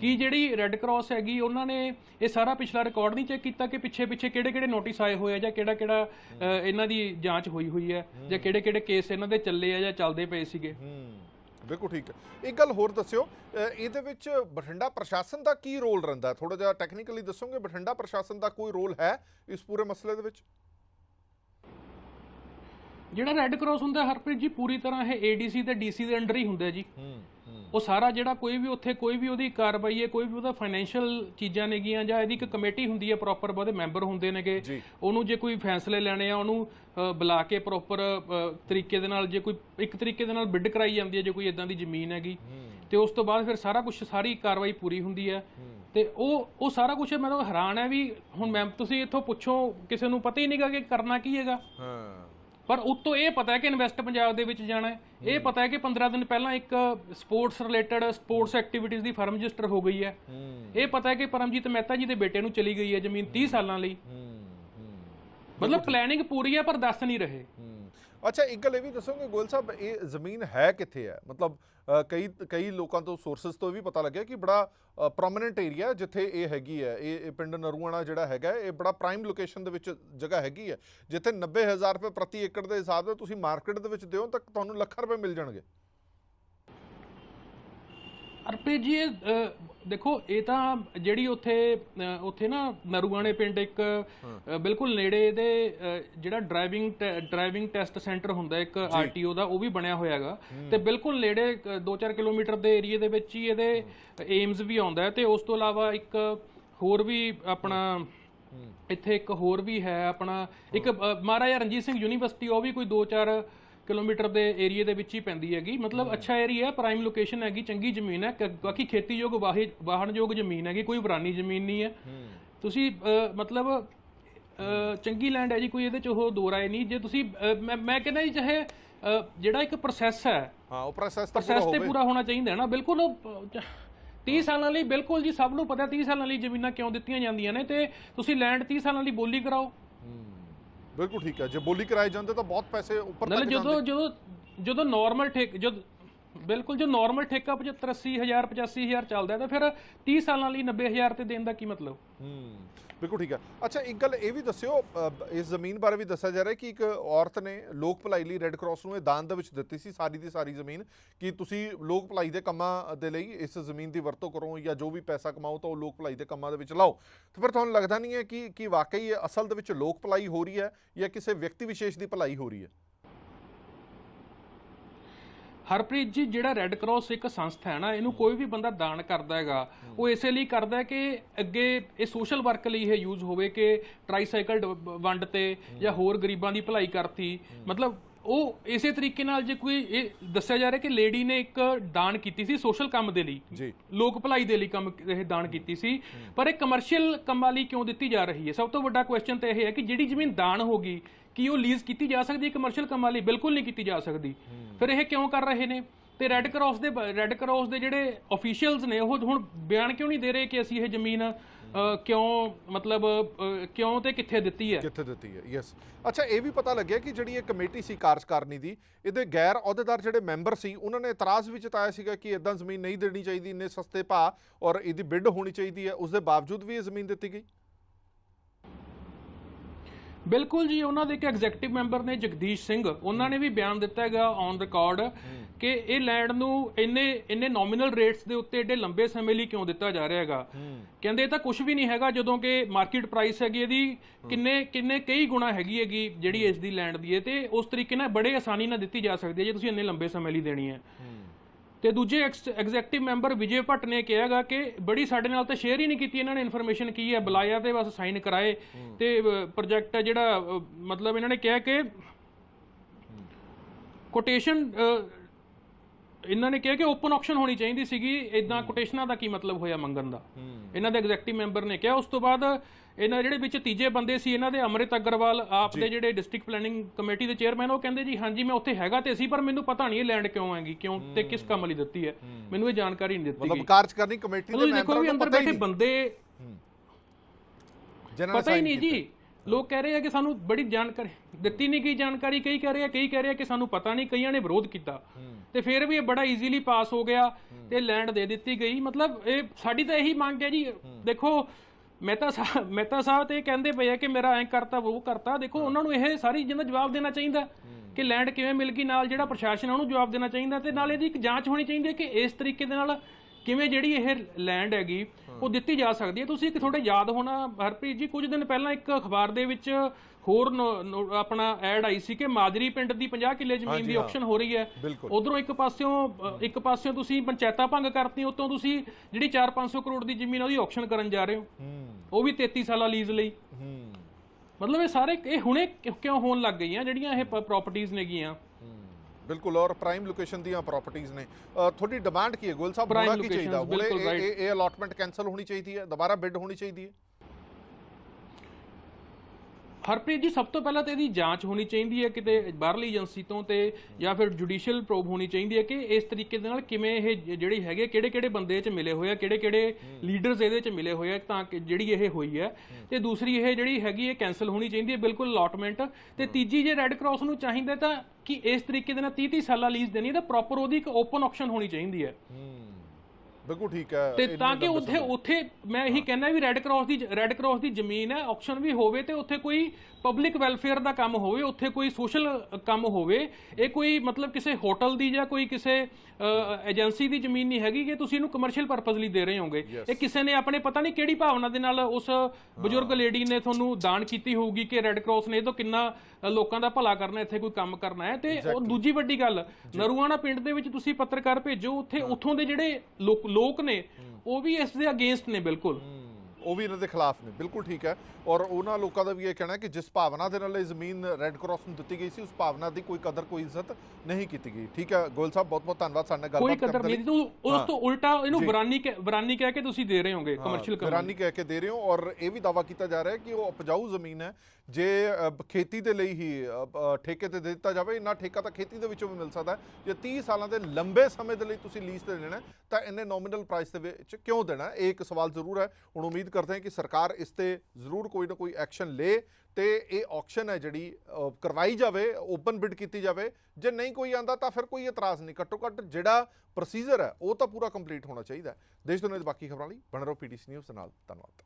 ਕੀ ਜਿਹੜੀ ਰੈੱਡ ਕਰਾਸ ਹੈਗੀ ਉਹਨਾਂ ਨੇ ਇਹ ਸਾਰਾ ਪਿਛਲਾ ਰਿਕਾਰਡ ਨਹੀਂ ਚੈੱਕ ਕੀਤਾ ਕਿ ਪਿੱਛੇ ਪਿੱਛੇ ਕਿਹੜੇ ਕਿਹੜੇ ਨੋਟਿਸ ਆਏ ਹੋਏ ਆ ਜਾਂ ਕਿਹੜਾ ਕਿਹੜਾ ਇਹਨਾਂ ਦੀ ਜਾਂਚ ਹੋਈ ਹੋਈ ਹੈ ਜਾਂ ਕਿਹੜੇ ਕਿਹੜੇ ਕੇਸ ਇਹਨਾਂ ਦੇ ਚੱਲੇ ਆ ਜਾਂ ਚੱਲਦੇ ਪਏ ਸੀਗੇ। ਬਿਲਕੁਲ ਠੀਕ ਹੈ। ਇੱਕ ਗੱਲ ਹੋਰ ਦੱਸਿਓ ਇਹਦੇ ਵਿੱਚ ਬਠਿੰਡਾ ਪ੍ਰਸ਼ਾਸਨ ਦਾ ਕੀ ਰੋਲ ਰਹਿੰਦਾ? ਥੋੜਾ ਜਿਹਾ ਟੈਕਨੀਕਲੀ ਦੱਸੋਗੇ ਬਠਿੰਡਾ ਪ੍ਰਸ਼ਾਸਨ ਦਾ ਕੋਈ ਰੋਲ ਹੈ ਇਸ ਪੂਰੇ ਮਸਲੇ ਦੇ ਵਿੱਚ? ਜਿਹੜਾ ਰੈੱਡ ਕਰਾਸ ਹੁੰਦਾ ਹਰਪ੍ਰੀਤ ਜੀ ਪੂਰੀ ਤਰ੍ਹਾਂ ਇਹ ਏਡੀਸੀ ਤੇ ਡੀਸੀ ਦੇ ਅੰਡਰ ਹੀ ਹੁੰਦਾ ਜੀ। ਉਹ ਸਾਰਾ ਜਿਹੜਾ ਕੋਈ ਵੀ ਉੱਥੇ ਕੋਈ ਵੀ ਉਹਦੀ ਕਾਰਵਾਈ ਹੈ ਕੋਈ ਵੀ ਉਹਦਾ ਫਾਈਨੈਂਸ਼ੀਅਲ ਚੀਜ਼ਾਂ ਨੇਗੀਆਂ ਜਾਂ ਇਹਦੀ ਇੱਕ ਕਮੇਟੀ ਹੁੰਦੀ ਹੈ ਪ੍ਰੋਪਰ ਉਹਦੇ ਮੈਂਬਰ ਹੁੰਦੇ ਨੇਗੇ। ਉਹਨੂੰ ਜੇ ਕੋਈ ਫੈਸਲੇ ਲੈਣੇ ਆ ਉਹਨੂੰ ਬੁਲਾ ਕੇ ਪ੍ਰੋਪਰ ਤਰੀਕੇ ਦੇ ਨਾਲ ਜੇ ਕੋਈ ਇੱਕ ਤਰੀਕੇ ਦੇ ਨਾਲ ਬਿੱਡ ਕਰਾਈ ਜਾਂਦੀ ਹੈ ਜੇ ਕੋਈ ਇਦਾਂ ਦੀ ਜ਼ਮੀਨ ਹੈਗੀ। ਤੇ ਉਸ ਤੋਂ ਬਾਅਦ ਫਿਰ ਸਾਰਾ ਕੁਝ ਸਾਰੀ ਕਾਰਵਾਈ ਪੂਰੀ ਹੁੰਦੀ ਹੈ। ਤੇ ਉਹ ਉਹ ਸਾਰਾ ਕੁਝ ਮੈਂ ਤਾਂ ਹੈਰਾਨ ਹੈ ਵੀ ਹੁਣ ਮੈਂ ਤੁਸੀਂ ਇੱਥੋਂ ਪੁੱਛੋ ਕਿਸੇ ਨੂੰ ਪਤਾ ਹੀ ਨਹੀਂਗਾ ਕਿ ਕਰਨਾ ਕੀ ਹੈਗਾ। ਹਾਂ। ਪਰ ਉਤੋਂ ਇਹ ਪਤਾ ਹੈ ਕਿ ਇਨਵੈਸਟ ਪੰਜਾਬ ਦੇ ਵਿੱਚ ਜਾਣਾ ਹੈ। ਇਹ ਪਤਾ ਹੈ ਕਿ 15 ਦਿਨ ਪਹਿਲਾਂ ਇੱਕ ਸਪੋਰਟਸ ਰਿਲੇਟਡ ਸਪੋਰਟਸ ਐਕਟੀਵਿਟੀਜ਼ ਦੀ ਫਰਮ ਰਜਿਸਟਰ ਹੋ ਗਈ ਹੈ। ਇਹ ਪਤਾ ਹੈ ਕਿ ਪਰਮਜੀਤ ਮਹਿਤਾ ਜੀ ਦੇ ਬੇਟੇ ਨੂੰ ਚਲੀ ਗਈ ਹੈ ਜ਼ਮੀਨ 30 ਸਾਲਾਂ ਲਈ। ਮਤਲਬ ਪਲੈਨਿੰਗ ਪੂਰੀ ਹੈ ਪਰ ਦੱਸ ਨਹੀਂ ਰਹੇ। ਅੱਛਾ, ਇੱਕ ਗੱਲ ਇਹ ਵੀ ਦੱਸੋਗੇ ਗੋਲ ਸਾਹਿਬ, ਇਹ ਜ਼ਮੀਨ ਹੈ ਕਿੱਥੇ ਹੈ? ਮਤਲਬ ਕਈ ਕਈ ਲੋਕਾਂ ਤੋਂ ਸੋਰਸਸ ਤੋਂ ਵੀ ਪਤਾ ਲੱਗਿਆ ਕਿ ਬੜਾ ਪ੍ਰੋਮਿਨੈਂਟ ਏਰੀਆ ਜਿੱਥੇ ਇਹ ਹੈਗੀ ਹੈ। ਇਹ ਇਹ ਪਿੰਡ ਨਰੂਆਣਾ ਜਿਹੜਾ ਹੈਗਾ, ਇਹ ਬੜਾ ਪ੍ਰਾਈਮ ਲੋਕੇਸ਼ਨ ਦੇ ਵਿੱਚ ਜਗ੍ਹਾ ਹੈਗੀ ਹੈ। ਜਿੱਥੇ 90000 ਰੁਪਏ ਪ੍ਰਤੀ ਏਕੜ ਦੇ ਹਿਸਾਬ ਨਾਲ ਤੁਸੀਂ ਮਾਰਕੀਟ ਦੇ ਵਿੱਚ ਦਿਓ ਤਾਂ ਤੁਹਾਨੂੰ ਲੱਖਾਂ ਰੁਪਏ ਮਿਲ ਜਾਣਗੇ। ਅਰਪੇ ਜੀ ਇਹ, ਦੇਖੋ ਇਹ ਤਾਂ ਜਿਹੜੀ ਉੱਥੇ ਉੱਥੇ ਨਾ ਨਰੂਆਣੇ ਪਿੰਡ ਇੱਕ ਬਿਲਕੁਲ ਨੇੜੇ ਅ, ਜਿਹੜਾ ਡਰਾਈਵਿੰਗ ਡਰਾਈਵਿੰਗ ਟੈਸਟ ਸੈਂਟਰ ਹੁੰਦਾ ਇੱਕ ਆਰਟੀਓ ਦਾ ਉਹ ਵੀ ਬਣਿਆ ਹੋਇਆ ਹੈਗਾ। ਤੇ ਬਿਲਕੁਲ ਨੇੜੇ 2-4 ਕਿਲੋਮੀਟਰ ਦੇ ਏਰੀਆ ਦੇ ਵਿੱਚ ਹੀ ਇਹਦੇ ਏਮਸ ਵੀ ਆਉਂਦਾ ਤੇ ਉਸ ਤੋਂ ਇਲਾਵਾ ਇੱਕ ਹੋਰ ਵੀ ਆਪਣਾ ਇੱਥੇ ਇੱਕ ਹੋਰ ਵੀ ਹੈ ਆਪਣਾ ਇੱਕ ਮਹਾਰਾਜਾ ਰਣਜੀਤ ਸਿੰਘ ਯੂਨੀਵਰਸਿਟੀ ਉਹ ਵੀ ਕੋਈ 2-4 ਕਿਲੋਮੀਟਰ ਦੇ ਏਰੀਆ ਦੇ ਵਿੱਚ ਹੀ ਪੈਂਦੀ ਹੈਗੀ। ਮਤਲਬ ਅੱਛਾ ਏਰੀਆ ਹੈ ਪ੍ਰਾਈਮ ਲੋਕੇਸ਼ਨ ਹੈਗੀ ਚੰਗੀ ਜ਼ਮੀਨ ਹੈ। ਬਾਕੀ ਖੇਤੀਯੋਗ ਵਾਹੀ- ਵਾਹਣਯੋਗ ਜ਼ਮੀਨ ਹੈਗੀ ਕੋਈ ਵਿਰਾਨੀ ਜ਼ਮੀਨ ਨਹੀਂ ਹੈ। ਤੁਸੀਂ ਮਤਲਬ ਚੰਗੀ ਲੈਂਡ ਹੈ ਜੀ ਕੋਈ ਇਹਦੇ ਚ ਉਹ ਦੋ ਰਾਏ ਨਹੀਂ। ਜੇ ਤੁਸੀਂ ਮੈਂ ਮੈਂ ਕਹਿੰਦਾ ਜੀ ਚਾਹੇ ਜਿਹੜਾ ਇੱਕ ਪ੍ਰੋਸੈਸ ਹੈ ਹਾਂ ਉਹ ਪ੍ਰੋਸੈਸ ਤਾਂ ਪੂਰਾ ਪ੍ਰੋਸੈਸ ਤੇ ਪੂਰਾ ਹੋਣਾ ਚਾਹੀਦਾ ਹੈ ਨਾ। ਬਿਲਕੁਲ ਉਹ, ਅਹ, ਚ- 30 ਸਾਲਾਂ ਲਈ ਬਿਲਕੁਲ ਜੀ ਸਭ ਨੂੰ ਪਤਾ 30 ਸਾਲਾਂ ਲਈ ਜ਼ਮੀਨਾਂ ਕਿਉਂ ਦਿੱਤੀਆਂ ਜਾਂਦੀਆਂ ਨੇ ਤੇ ਤੁਸੀਂ ਲੈਂਡ 30 ਸਾਲਾਂ ਲਈ ਬੋਲੀ ਕਰਾਓ। ਬਿਲਕੁਲ ਠੀਕ ਹੈ। ਜੇ ਬੋਲੀ ਕਰਾਏ ਜਾਂਦੇ ਤਾਂ ਬਹੁਤ ਪੈਸੇ ਉੱਪਰ ਨਾਲੇ ਤੱਕ ਜਦੋਂ ਜਾਂਦੇ। ਜਦੋਂ ਜਦੋਂ ਨਾਰਮਲ ਠੇਕ ਜਦ ਬਿਲਕੁਲ, ਜੋ ਨਾਰਮਲ ਠੇਕਾ 75 80000 85000 ਚੱਲਦਾ ਤਾਂ ਫਿਰ 30 ਸਾਲਾਂ ਲਈ 90000 ਤੇ ਦੇਣ ਦਾ ਕੀ ਮਤਲਬ? ਹੂੰ, ਬਿਲਕੁਲ ਠੀਕ ਹੈ। ਅੱਛਾ, ਇੱਕ ਗੱਲ ਇਹ ਵੀ ਦੱਸਿਓ ਇਸ ਜ਼ਮੀਨ ਬਾਰੇ ਵੀ ਦੱਸਿਆ ਜਾ ਰਿਹਾ ਕਿ ਇੱਕ ਔਰਤ ਨੇ ਲੋਕ ਭਲਾਈ ਲਈ ਰੈੱਡ ਕਰਾਸ ਨੂੰ ਇਹ ਦਾਨ ਦੇ ਵਿੱਚ ਦਿੱਤੀ ਸੀ, ਸਾਰੀ ਦੀ ਸਾਰੀ ਜ਼ਮੀਨ, ਕਿ ਤੁਸੀਂ ਲੋਕ ਭਲਾਈ ਦੇ ਕੰਮਾਂ ਦੇ ਲਈ ਇਸ ਜ਼ਮੀਨ ਦੀ ਵਰਤੋਂ ਕਰੋ ਜਾਂ ਜੋ ਵੀ ਪੈਸਾ ਕਮਾਓ, ਤਾਂ ਉਹ ਲੋਕ ਭਲਾਈ ਦੇ ਕੰਮਾਂ ਦੇ ਵਿੱਚ ਲਾਓ। ਤਾਂ ਫਿਰ ਤੁਹਾਨੂੰ ਲੱਗਦਾ ਨਹੀਂ ਹੈ ਕਿ ਕਿ ਵਾਕਈ ਅਸਲ ਦੇ ਵਿੱਚ ਲੋਕ ਭਲਾਈ ਹੋ ਰਹੀ ਹੈ ਜਾਂ ਕਿਸੇ ਵਿਅਕਤੀ ਵਿਸ਼ੇਸ਼ ਦੀ ਭਲਾਈ ਹੋ ਰਹੀ ਹੈ? ਹਰਪ੍ਰੀਤ ਜੀ, ਜਿਹੜਾ ਰੈੱਡ ਕਰਾਸ ਇੱਕ ਸੰਸਥਾ ਹੈ ਨਾ, ਇਹਨੂੰ ਕੋਈ ਵੀ ਬੰਦਾ ਦਾਨ ਕਰਦਾ ਹੈਗਾ, ਉਹ ਇਸੇ ਲਈ ਕਰਦਾ ਹੈ ਕਿ ਅੱਗੇ ਇਹ ਸੋਸ਼ਲ ਵਰਕ ਲਈ ਇਹ ਯੂਜ਼ ਹੋਵੇ ਕਿ ਟ੍ਰਾਈਸਾਈਕਲ ਡ- ਵੰਡ ਤੇ ਜਾਂ ਹੋਰ ਗਰੀਬਾਂ ਦੀ ਭਲਾਈ ਕਰਤੀ। ਮਤਲਬ ਉਹ ਇਸੇ ਤਰੀਕੇ ਨਾਲ ਜੇ ਕੋਈ ਇਹ ਦੱਸਿਆ ਜਾ ਰਿਹਾ ਕਿ ਲੇਡੀ ਨੇ ਇੱਕ ਦਾਨ ਕੀਤੀ ਸੀ ਸੋਸ਼ਲ ਕੰਮ ਦੇ ਲਈ ਲੋਕ ਭਲਾਈ ਦੇ ਲਈ ਕੰਮ ਇਹ ਦਾਨ ਕੀਤੀ ਸੀ। ਪਰ ਇਹ ਕਮਰਸ਼ੀਅਲ ਕੰਮਾਂ ਲਈ ਕਿਉਂ ਦਿੱਤੀ ਜਾ ਰਹੀ ਹੈ? ਸਭ ਤੋਂ ਵੱਡਾ ਕੁਐਸਚਨ ਤਾਂ ਇਹ ਹੈ ਕਿ ਜਿਹੜੀ ਜ਼ਮੀਨ ਦਾਨ ਹੋਗੀ ਕੀ ਉਹ ਲੀਜ਼ ਕੀਤੀ ਜਾ ਸਕਦੀ ਹੈ ਕਮਰਸ਼ੀਅਲ ਕੰਮਾਂ ਲਈ? ਬਿਲਕੁਲ ਨਹੀਂ ਕੀਤੀ ਜਾ ਸਕਦੀ। ਫਿਰ ਇਹ ਕਿਉਂ ਕਰ ਰਹੇ ਨੇ? ਤੇ ਰੈੱਡ ਕਰਾਸ ਦੇ ਰੈੱਡ ਕਰਾਸ ਦੇ ਜਿਹੜੇ ਅਫੀਸ਼ੀਅਲਸ ਨੇ ਉਹ ਹੁਣ ਬਿਆਨ ਕਿਉਂ ਨਹੀਂ ਦੇ ਰਹੇ ਕਿ ਅਸੀਂ ਇਹ ਜ਼ਮੀਨ ਕਿਉਂ ਮਤਲਬ ਕਿਉਂ ਤੇ ਕਿੱਥੇ ਦਿੱਤੀ ਹੈ? ਕਿੱਥੇ ਦਿੱਤੀ ਹੈ? ਯੈਸ ਅੱਛਾ ਇਹ ਵੀ ਪਤਾ ਲੱਗਿਆ ਕਿ ਜਿਹੜੀ ਇਹ ਕਮੇਟੀ ਸੀ ਕਾਰਜਕਾਰਨੀ ਦੀ ਇਹਦੇ ਗੈਰ ਅਹੁਦੇਦਾਰ ਜਿਹੜੇ ਮੈਂਬਰ ਸੀ ਉਹਨਾਂ ਨੇ ਇਤਰਾਜ਼ ਵੀ ਜਤਾਇਆ ਸੀਗਾ ਕਿ ਇਦਾਂ ਜ਼ਮੀਨ ਨਹੀਂ ਦੇਣੀ ਚਾਹੀਦੀ ਇੰਨੇ ਸਸਤੇ ਭਾਅ ਔਰ ਇਹਦੀ ਬਿੱਡ ਹੋਣੀ ਚਾਹੀਦੀ ਹੈ। ਉਸ ਦੇ ਬਾਵਜੂਦ ਵੀ ਇਹ ਜ਼ਮੀਨ ਦਿੱਤੀ ਗਈ। ਬਿਲਕੁਲ ਜੀ ਉਹਨਾਂ ਦੇ ਇੱਕ ਐਗਜ਼ੈਕਟਿਵ ਮੈਂਬਰ ਨੇ ਜਗਦੀਸ਼ ਸਿੰਘ ਉਹਨਾਂ ਨੇ ਵੀ ਬਿਆਨ ਦਿੱਤਾ ਹੈਗਾ ਔਨ ਰਿਕਾਰਡ ਕਿ ਇਹ ਲੈਂਡ ਨੂੰ ਇੰਨੇ ਇੰਨੇ ਨੋਮੀਨਲ ਰੇਟਸ ਦੇ ਉੱਤੇ ਏਡੇ ਲੰਬੇ ਸਮੇਂ ਲਈ ਕਿਉਂ ਦਿੱਤਾ ਜਾ ਰਿਹਾ ਹੈਗਾ? ਕਹਿੰਦੇ ਇਹ ਤਾਂ ਕੁਝ ਵੀ ਨਹੀਂ ਹੈਗਾ ਜਦੋਂ ਕਿ ਮਾਰਕੀਟ ਪ੍ਰਾਈਸ ਹੈਗੀ ਇਹਦੀ ਕਿੰਨੇ ਕਿੰਨੇ ਕਈ ਗੁਣਾ ਹੈਗੀ ਹੈਗੀ ਜਿਹੜੀ ਇਸ ਦੀ ਲੈਂਡ ਦੀ ਹੈ ਤੇ ਉਸ ਤਰੀਕੇ ਨਾਲ ਬੜੇ ਆਸਾਨੀ ਨਾਲ ਦਿੱਤੀ ਜਾ ਸਕਦੀ ਹੈ ਜੇ ਤੁਸੀਂ ਇੰਨੇ ਲੰਬੇ ਸਮੇਂ ਲਈ ਦੇਣੀ ਹੈ। ਤੇ ਦੂਜੇ ਐਗਜ਼ੈਕਟਿਵ ਮੈਂਬਰ ਵਿਜੇ ਭੱਟ ਨੇ ਕਿਹਾਗਾ ਕਿ ਬੜੀ ਸਾਡੇ ਨਾਲ ਤਾਂ ਸ਼ੇਅਰ ਹੀ ਨਹੀਂ ਕੀਤੀ ਇਹਨਾਂ ਨੇ ਇਨਫੋਰਮੇਸ਼ਨ ਕੀ ਹੈ ਬੁਲਾਇਆ ਤੇ ਬਸ ਸਾਈਨ ਕਰਾਏ। ਤੇ ਪ੍ਰੋਜੈਕਟ ਹੈ ਜਿਹੜਾ ਮਤਲਬ ਇਹਨਾਂ ਨੇ ਕਿਹਾ ਕਿ ਕੋਟੇਸ਼ਨ ਇਹਨਾਂ ਨੇ ਕਿਹਾ ਕਿ ਓਪਨ ਆਕਸ਼ਨ ਹੋਣੀ ਚਾਹੀਦੀ ਸੀਗੀ ਇਦਾਂ ਕੋਟੇਸ਼ਨਾਂ ਦਾ ਕੀ ਮਤਲਬ ਹੋਇਆ ਮੰਗਣ ਦਾ? ਇਹਨਾਂ ਦੇ ਐਗਜ਼ੈਕਟਿਵ ਮੈਂਬਰ ਨੇ ਕਿਹਾ ਉਸ ਤੋਂ ਬਾਅਦ ਇਹਨਾਂ ਜਿਹੜੇ ਵਿੱਚ ਤੀਜੇ ਬੰਦੇ ਸੀ ਇਹਨਾਂ ਦੇ ਅੰਮ੍ਰਿਤ ਅਗਰਵਾਲ ਆਪ ਦੇ ਜਿਹੜੇ ਡਿਸਟ੍ਰਿਕਟ ਪਲੈਨਿੰਗ ਕਮੇਟੀ ਦੇ ਚੇਅਰਮੈਨ ਉਹ ਕਹਿੰਦੇ ਜੀ ਹਾਂਜੀ ਮੈਂ ਉੱਥੇ ਹੈਗਾ ਤੇ ਸੀ ਪਰ ਮੈਨੂੰ ਪਤਾ ਨਹੀਂ ਇਹ ਲੈਂਡ ਕਿਉਂ ਹੈਗੀ ਕਿਉਂ ਤੇ ਕਿਸ ਕੰਮ ਲਈ ਦਿੱਤੀ ਹੈ। ਮੈਨੂੰ ਇਹ ਜਾਣਕਾਰੀ ਨਹੀਂ ਦਿੱਤੀ ਮਤਲਬ ਕਾਰਜਕਾਰਨੀ ਕਮੇਟੀ ਦੇ ਮੈਂਬਰਾਂ ਵੀ ਨੂੰ ਅੰਦਰ ਪਤਾ ਹੀ ਬੈਠੇ ਨਹੀਂ। ਬੰਦੇ ਪਤਾ ਹੀ ਨਹੀਂ। ਜੀ। ਲੋਕ ਕਹਿ ਰਹੇ ਆ ਕਿ ਸਾਨੂੰ ਬੜੀ ਜਾਣਕਾਰੀ ਦਿੱਤੀ ਨਹੀਂ ਗਈ ਜਾਣਕਾਰੀ ਕਈ ਕਹਿ ਰਹੇ ਆ ਕਈ ਕਹਿ ਰਹੇ ਆ ਕਿ ਸਾਨੂੰ ਪਤਾ ਨਹੀਂ ਕਈਆਂ ਨੇ ਵਿਰੋਧ ਕੀਤਾ। ਤੇ ਫਿਰ ਵੀ ਇਹ ਬੜਾ ਈਜ਼ੀਲੀ ਪਾਸ ਹੋ ਗਿਆ ਤੇ ਲੈਂਡ ਦੇ ਦਿੱਤੀ ਗਈ। ਮਤਲਬ ਇਹ ਸਾਡੀ ਤਾਂ ਇਹੀ ਮੰਗ ਹੈ ਜੀ। ਦੇਖੋ ਮਹਿਤਾ ਸਾਹਿਬ ਮਹਿਤਾ ਸਾਹਿਬ ਤੇ ਇਹ ਕਹਿੰਦੇ ਪਏ ਆ ਕਿ ਮੇਰਾ ਐਂ ਕਰਤਾ ਉਹ ਕਰਤਾ। ਦੇਖੋ ਉਹਨਾਂ ਨੂੰ ਇਹ ਸਾਰੀ ਚੀਜ਼ਾਂ ਦਾ ਜਵਾਬ ਦੇਣਾ ਚਾਹੀਦਾ ਕਿ ਲੈਂਡ ਕਿਵੇਂ ਮਿਲ ਗਈ ਨਾਲ ਜਿਹੜਾ ਪ੍ਰਸ਼ਾਸਨ ਉਹਨੂੰ ਜਵਾਬ ਦੇਣਾ ਚਾਹੀਦਾ ਤੇ ਨਾਲ ਇਹਦੀ ਇੱਕ ਜਾਂਚ ਹੋਣੀ ਚਾਹੀਦੀ ਹੈ ਕਿ ਇਸ ਤਰੀਕੇ ਦੇ ਨਾਲ ਕਿਵੇਂ ਜਿਹੜੀ ਇਹ ਲੈਂਡ ਹੈਗੀ ਉਹ ਦਿੱਤੀ ਜਾ ਸਕਦੀ ਹੈ? ਤੁਸੀਂ ਇੱਕ ਤੁਹਾਡੇ ਯਾਦ ਹੋਣਾ ਹਰਪ੍ਰੀਤ ਜੀ ਕੁਝ ਦਿਨ ਪਹਿਲਾਂ ਇੱਕ ਅਖਬਾਰ ਦੇ ਵਿੱਚ ਹੋਰ ਆਪਣਾ ਐਡ ਆਈ ਸੀ ਕਿ ਮਾਜਰੀ ਪਿੰਡ ਦੀ 50 ਕਿੱਲੇ ਜ਼ਮੀਨ ਦੀ। ਆਕਸ਼ਨ ਹੋ ਰਹੀ ਹੈ। ਉਧਰੋਂ ਇੱਕ ਪਾਸਿਓਂ ਇੱਕ ਪਾਸਿਓਂ ਤੁਸੀਂ ਪੰਚਾਇਤਾਂ ਭੰਗ ਕਰਤੀ ਉਤੋਂ ਤੁਸੀਂ ਜਿਹੜੀ 4-500 ਕਰੋੜ ਦੀ ਜ਼ਮੀਨ ਉਹਦੀ ਆਕਸ਼ਨ ਕਰਨ ਜਾ ਰਹੇ ਹੋ। ਉਹ ਵੀ 33 ਸਾਲਾ ਲੀਜ਼ ਲਈ। ਮਤਲਬ ਇਹ ਸਾਰੇ ਇਹ ਹੁਣੇ ਕਿਉਂ- ਹੋਣ ਲੱਗ ਗਈਆਂ ਜਿਹੜੀਆਂ ਇਹ ਪ੍ਰਾਪਰਟੀਆਂ ਨੇਗੀਆਂ। ਬਿਲਕੁਲ ਔਰ ਪ੍ਰਾਈਮ ਲੋਕੇਸ਼ਨ ਦੀਆਂ ਪ੍ਰਾਪਰਟੀਆਂ ਨੇ। ਤੁਹਾਡੀ ਡਿਮਾਂਡ ਕੀ ਹੈ? ਗੋਲ ਸਾਹਿਬ ਹੋਣਾ ਕੀ ਚਾਹੀਦਾ? ਹੁਣ ਇਹ ਅਲਾਟਮੈਂਟ ਕੈਨਸਲ ਹੋਣੀ ਚਾਹੀਦੀ ਹੈ? ਦੁਬਾਰਾ ਬਿਡ ਹੋਣੀ ਚਾਹੀਦੀ ਹੈ? ਹਰਪ੍ਰੀਤ ਜੀ ਸਭ ਤੋਂ ਪਹਿਲਾਂ ਤਾਂ ਇਹਦੀ ਜਾਂਚ ਹੋਣੀ ਚਾਹੀਦੀ ਹੈ ਕਿਤੇ ਬਾਹਰਲੀ ਏਜੰਸੀ ਤੋਂ ਤੇ ਜਾਂ ਫਿਰ ਜੁਡੀਸ਼ੀਅਲ ਪ੍ਰੋਬ ਹੋਣੀ ਚਾਹੀਦੀ ਹੈ ਕਿ ਇਸ ਤਰੀਕੇ ਦੇ ਨਾਲ ਕਿਵੇਂ ਇਹ ਜਿਹੜੀ ਹੈਗੇ ਕਿਹੜੇ ਕਿਹੜੇ ਬੰਦੇ ਚ ਮਿਲੇ ਹੋਏ ਆ ਕਿਹੜੇ ਕਿਹੜੇ ਲੀਡਰਸ ਇਹਦੇ ਚ ਮਿਲੇ ਹੋਏ ਆ ਤਾਂ ਕਿ ਜਿਹੜੀ ਇਹ ਹੋਈ ਹੈ। ਤੇ ਦੂਸਰੀ ਇਹ ਜਿਹੜੀ ਹੈਗੀ ਇਹ ਕੈਨਸਲ ਹੋਣੀ ਚਾਹੀਦੀ ਹੈ ਬਿਲਕੁਲ ਅਲਾਟਮੈਂਟ। ਤੇ ਤੀਜੀ ਜੇ ਰੈੱਡ ਕਰਾਸ ਨੂੰ ਚਾਹੀਦਾ ਤਾਂ ਕਿ ਇਸ ਤਰੀਕੇ ਦੇ ਨਾਲ 30 30 ਸਾਲਾ ਲੀਜ਼ ਦੇਣੀ ਹੈ ਤਾਂ ਪ੍ਰੋਪਰ ਉਹਦੀ ਇੱਕ ਓਪਨ ਆਕਸ਼ਨ ਹੋਣੀ ਚਾਹੀਦੀ ਹੂੰ। ਬਿਲਕੁਲ ਠੀਕ ਹੈ ਤੇ ਤਾਂ ਕਿ ਉੱਥੇ ਉੱਥੇ ਮੈਂ ਇਹੀ ਕਹਿੰਦਾ ਵੀ ਰੈੱਡ ਕਰਾਸ ਦੀ ਰੈੱਡ ਕਰਾਸ ਦੀ ਜ਼ਮੀਨ ਹੈ ਆਕਸ਼ਨ ਵੀ ਹੋਵੇ ਤੇ ਉੱਥੇ ਕੋਈ ਪਬਲਿਕ ਵੈਲਫੇਅਰ ਦਾ ਕੰਮ ਹੋਵੇ ਉੱਥੇ ਕੋਈ ਸੋਸ਼ਲ ਕੰਮ ਹੋਵੇ ਇਹ ਕੋਈ ਮਤਲਬ ਕਿਸੇ ਹੋਟਲ ਦੀ ਜਾਂ ਕੋਈ ਕਿਸੇ ਏਜੰਸੀ ਦੀ ਜ਼ਮੀਨ ਨਹੀਂ ਹੈਗੀ ਕਿ ਤੁਸੀਂ ਇਹਨੂੰ ਕਮਰਸ਼ੀਅਲ ਪਰਪਸ ਲਈ ਦੇ ਰਹੇ ਹੋਗੇ। ਇਹ ਕਿਸੇ ਨੇ ਆਪਣੇ ਪਤਾ ਨਹੀਂ ਕਿਹੜੀ ਭਾਵਨਾ ਦੇ ਨਾਲ ਉਸ ਬਜ਼ੁਰਗ ਲੇਡੀ ਨੇ ਤੁਹਾਨੂੰ ਦਾਨ ਕੀਤੀ ਹੋਊਗੀ ਕਿ ਰੈੱਡ ਕਰਾਸ ਨੇ ਇਹ ਤੋਂ ਕਿੰਨਾ ਲੋਕਾਂ ਦਾ ਭਲਾ ਕਰਨਾ ਇੱਥੇ ਕੋਈ ਕੰਮ ਕਰਨਾ ਹੈ। ਤੇ ਉਹ ਦੂਜੀ ਵੱਡੀ ਗੱਲ ਨਰੂਆਣਾ ਪਿੰਡ ਦੇ ਵਿੱਚ ਤੁਸੀਂ ਪੱਤਰਕਾਰ ਭੇਜੋ ਉੱਥੇ ਉੱਥੋਂ ਦੇ ਜਿਹੜੇ ਲੋਕ ਲੋਕ ਨੇ ਉਹ ਵੀ ਇਸ ਦੇ ਅਗੇਂਸਟ ਨੇ ਬਿਲਕੁਲ। ਉਹ ਵੀ ਇਹਨਾਂ ਦੇ ਖਿਲਾਫ ਨੇ ਬਿਲਕੁਲ ਠੀਕ ਹੈ। ਔਰ ਉਹਨਾਂ ਲੋਕਾਂ ਦਾ ਵੀ ਇਹ ਕਹਿਣਾ ਹੈ ਕਿ ਜਿਸ ਭਾਵਨਾ ਦੇ ਨਾਲ ਇਹ ਜ਼ਮੀਨ ਰੈੱਡ ਕਰਾਸ ਨੂੰ ਦਿੱਤੀ ਗਈ ਸੀ ਉਸ ਭਾਵਨਾ ਦੀ ਕੋਈ ਕਦਰ ਕੋਈ ਇੱਜ਼ਤ ਨਹੀਂ ਕੀਤੀ ਗਈ। ਠੀਕ ਹੈ ਗੋਇਲ ਸਾਹਿਬ ਬਹੁਤ ਬਹੁਤ ਧੰਨਵਾਦ ਸਾਡੇ ਨਾਲ ਕੋਈ ਗੱਲਬਾਤ ਕਦਰ ਕਰਨ ਨਹੀਂ ਲਈ। ਤੂੰ ਹਾਂ। ਉਸ ਤੋਂ ਉਲਟਾ ਇਹਨੂੰ। ਬਰਾਨੀ ਬਰਾਨੀ ਕਹਿ ਕੇ ਤੁਸੀਂ ਦੇ ਰਹੇ ਹੋਗੇ ਕਮਰਸ਼ੀਅਲ ਵੈਰਾਨੀ ਕਹਿ ਕੇ ਦੇ ਰਹੇ ਹੋ ਔਰ ਇਹ ਵੀ ਦਾਵਾ ਕੀਤਾ ਜਾ ਰਿਹਾ ਹੈ ਕਿ ਉਹ ਉਪਜਾਊ ਜ਼ਮੀਨ ਹੈ ਜੇ ਖੇਤੀ ਦੇ ਲਈ ਹੀ ਠੇਕੇ ਤੇ ਦੇ ਦਿੱਤਾ ਜਾਵੇ, ਇੰਨਾ ਠੇਕਾ ਤਾਂ ਖੇਤੀ ਦੇ ਵਿੱਚੋਂ ਵੀ ਮਿਲ ਸਕਦਾ ਜੇ 30 ਸਾਲਾਂ ਦੇ ਲੰਬੇ ਸਮੇਂ ਦੇ ਲਈ ਤੁਸੀਂ ਲੀਜ਼ ਤੇ ਦੇਣਾ ਤਾਂ ਇੰਨੇ ਨੋਮੀਨਲ ਪ੍ਰਾਈਸ ਦੇ ਵਿੱਚ ਕਿਉਂ ਦੇਣਾ ਇਹ ਇੱਕ ਸਵਾਲ ਜ਼ਰੂਰ ਹੈ। ਹੁਣ ਉਮੀਦ ਕਰਦੇ ਹਾਂ ਕਿ ਸਰਕਾਰ ਇਸ ਤੇ ਜ਼ਰੂਰ ਕੋਈ ਨਾ ਕੋਈ ਐਕਸ਼ਨ ਲੇ ਤੇ ਇਹ ਆਕਸ਼ਨ ਹੈ ਜਿਹੜੀ ਕਰਵਾਈ ਜਾਵੇ ਓਪਨ ਬਿਡ ਕੀਤੀ ਜਾਵੇ। ਜੇ ਨਹੀਂ ਕੋਈ ਆਂਦਾ ਤਾਂ ਫਿਰ ਕੋਈ ਇਤਰਾਜ਼ ਨਹੀਂ। ਘੱਟੋ ਘੱਟ ਜਿਹੜਾ ਪ੍ਰੋਸੀਜਰ ਹੈ, ਉਹ ਤਾਂ ਪੂਰਾ ਕੰਪਲੀਟ ਹੋਣਾ ਚਾਹੀਦਾ ਦੇਸ਼ ਦੁਨੀਆ ਦੀ ਬਾਕੀ ਖਬਰਾਂ ਲਈ ਬਣ ਰਹੋ ਪੀਟੀਸੀ ਨਿਊਜ਼ ਦੇ ਨਾਲ। ਧੰਨਵਾਦ।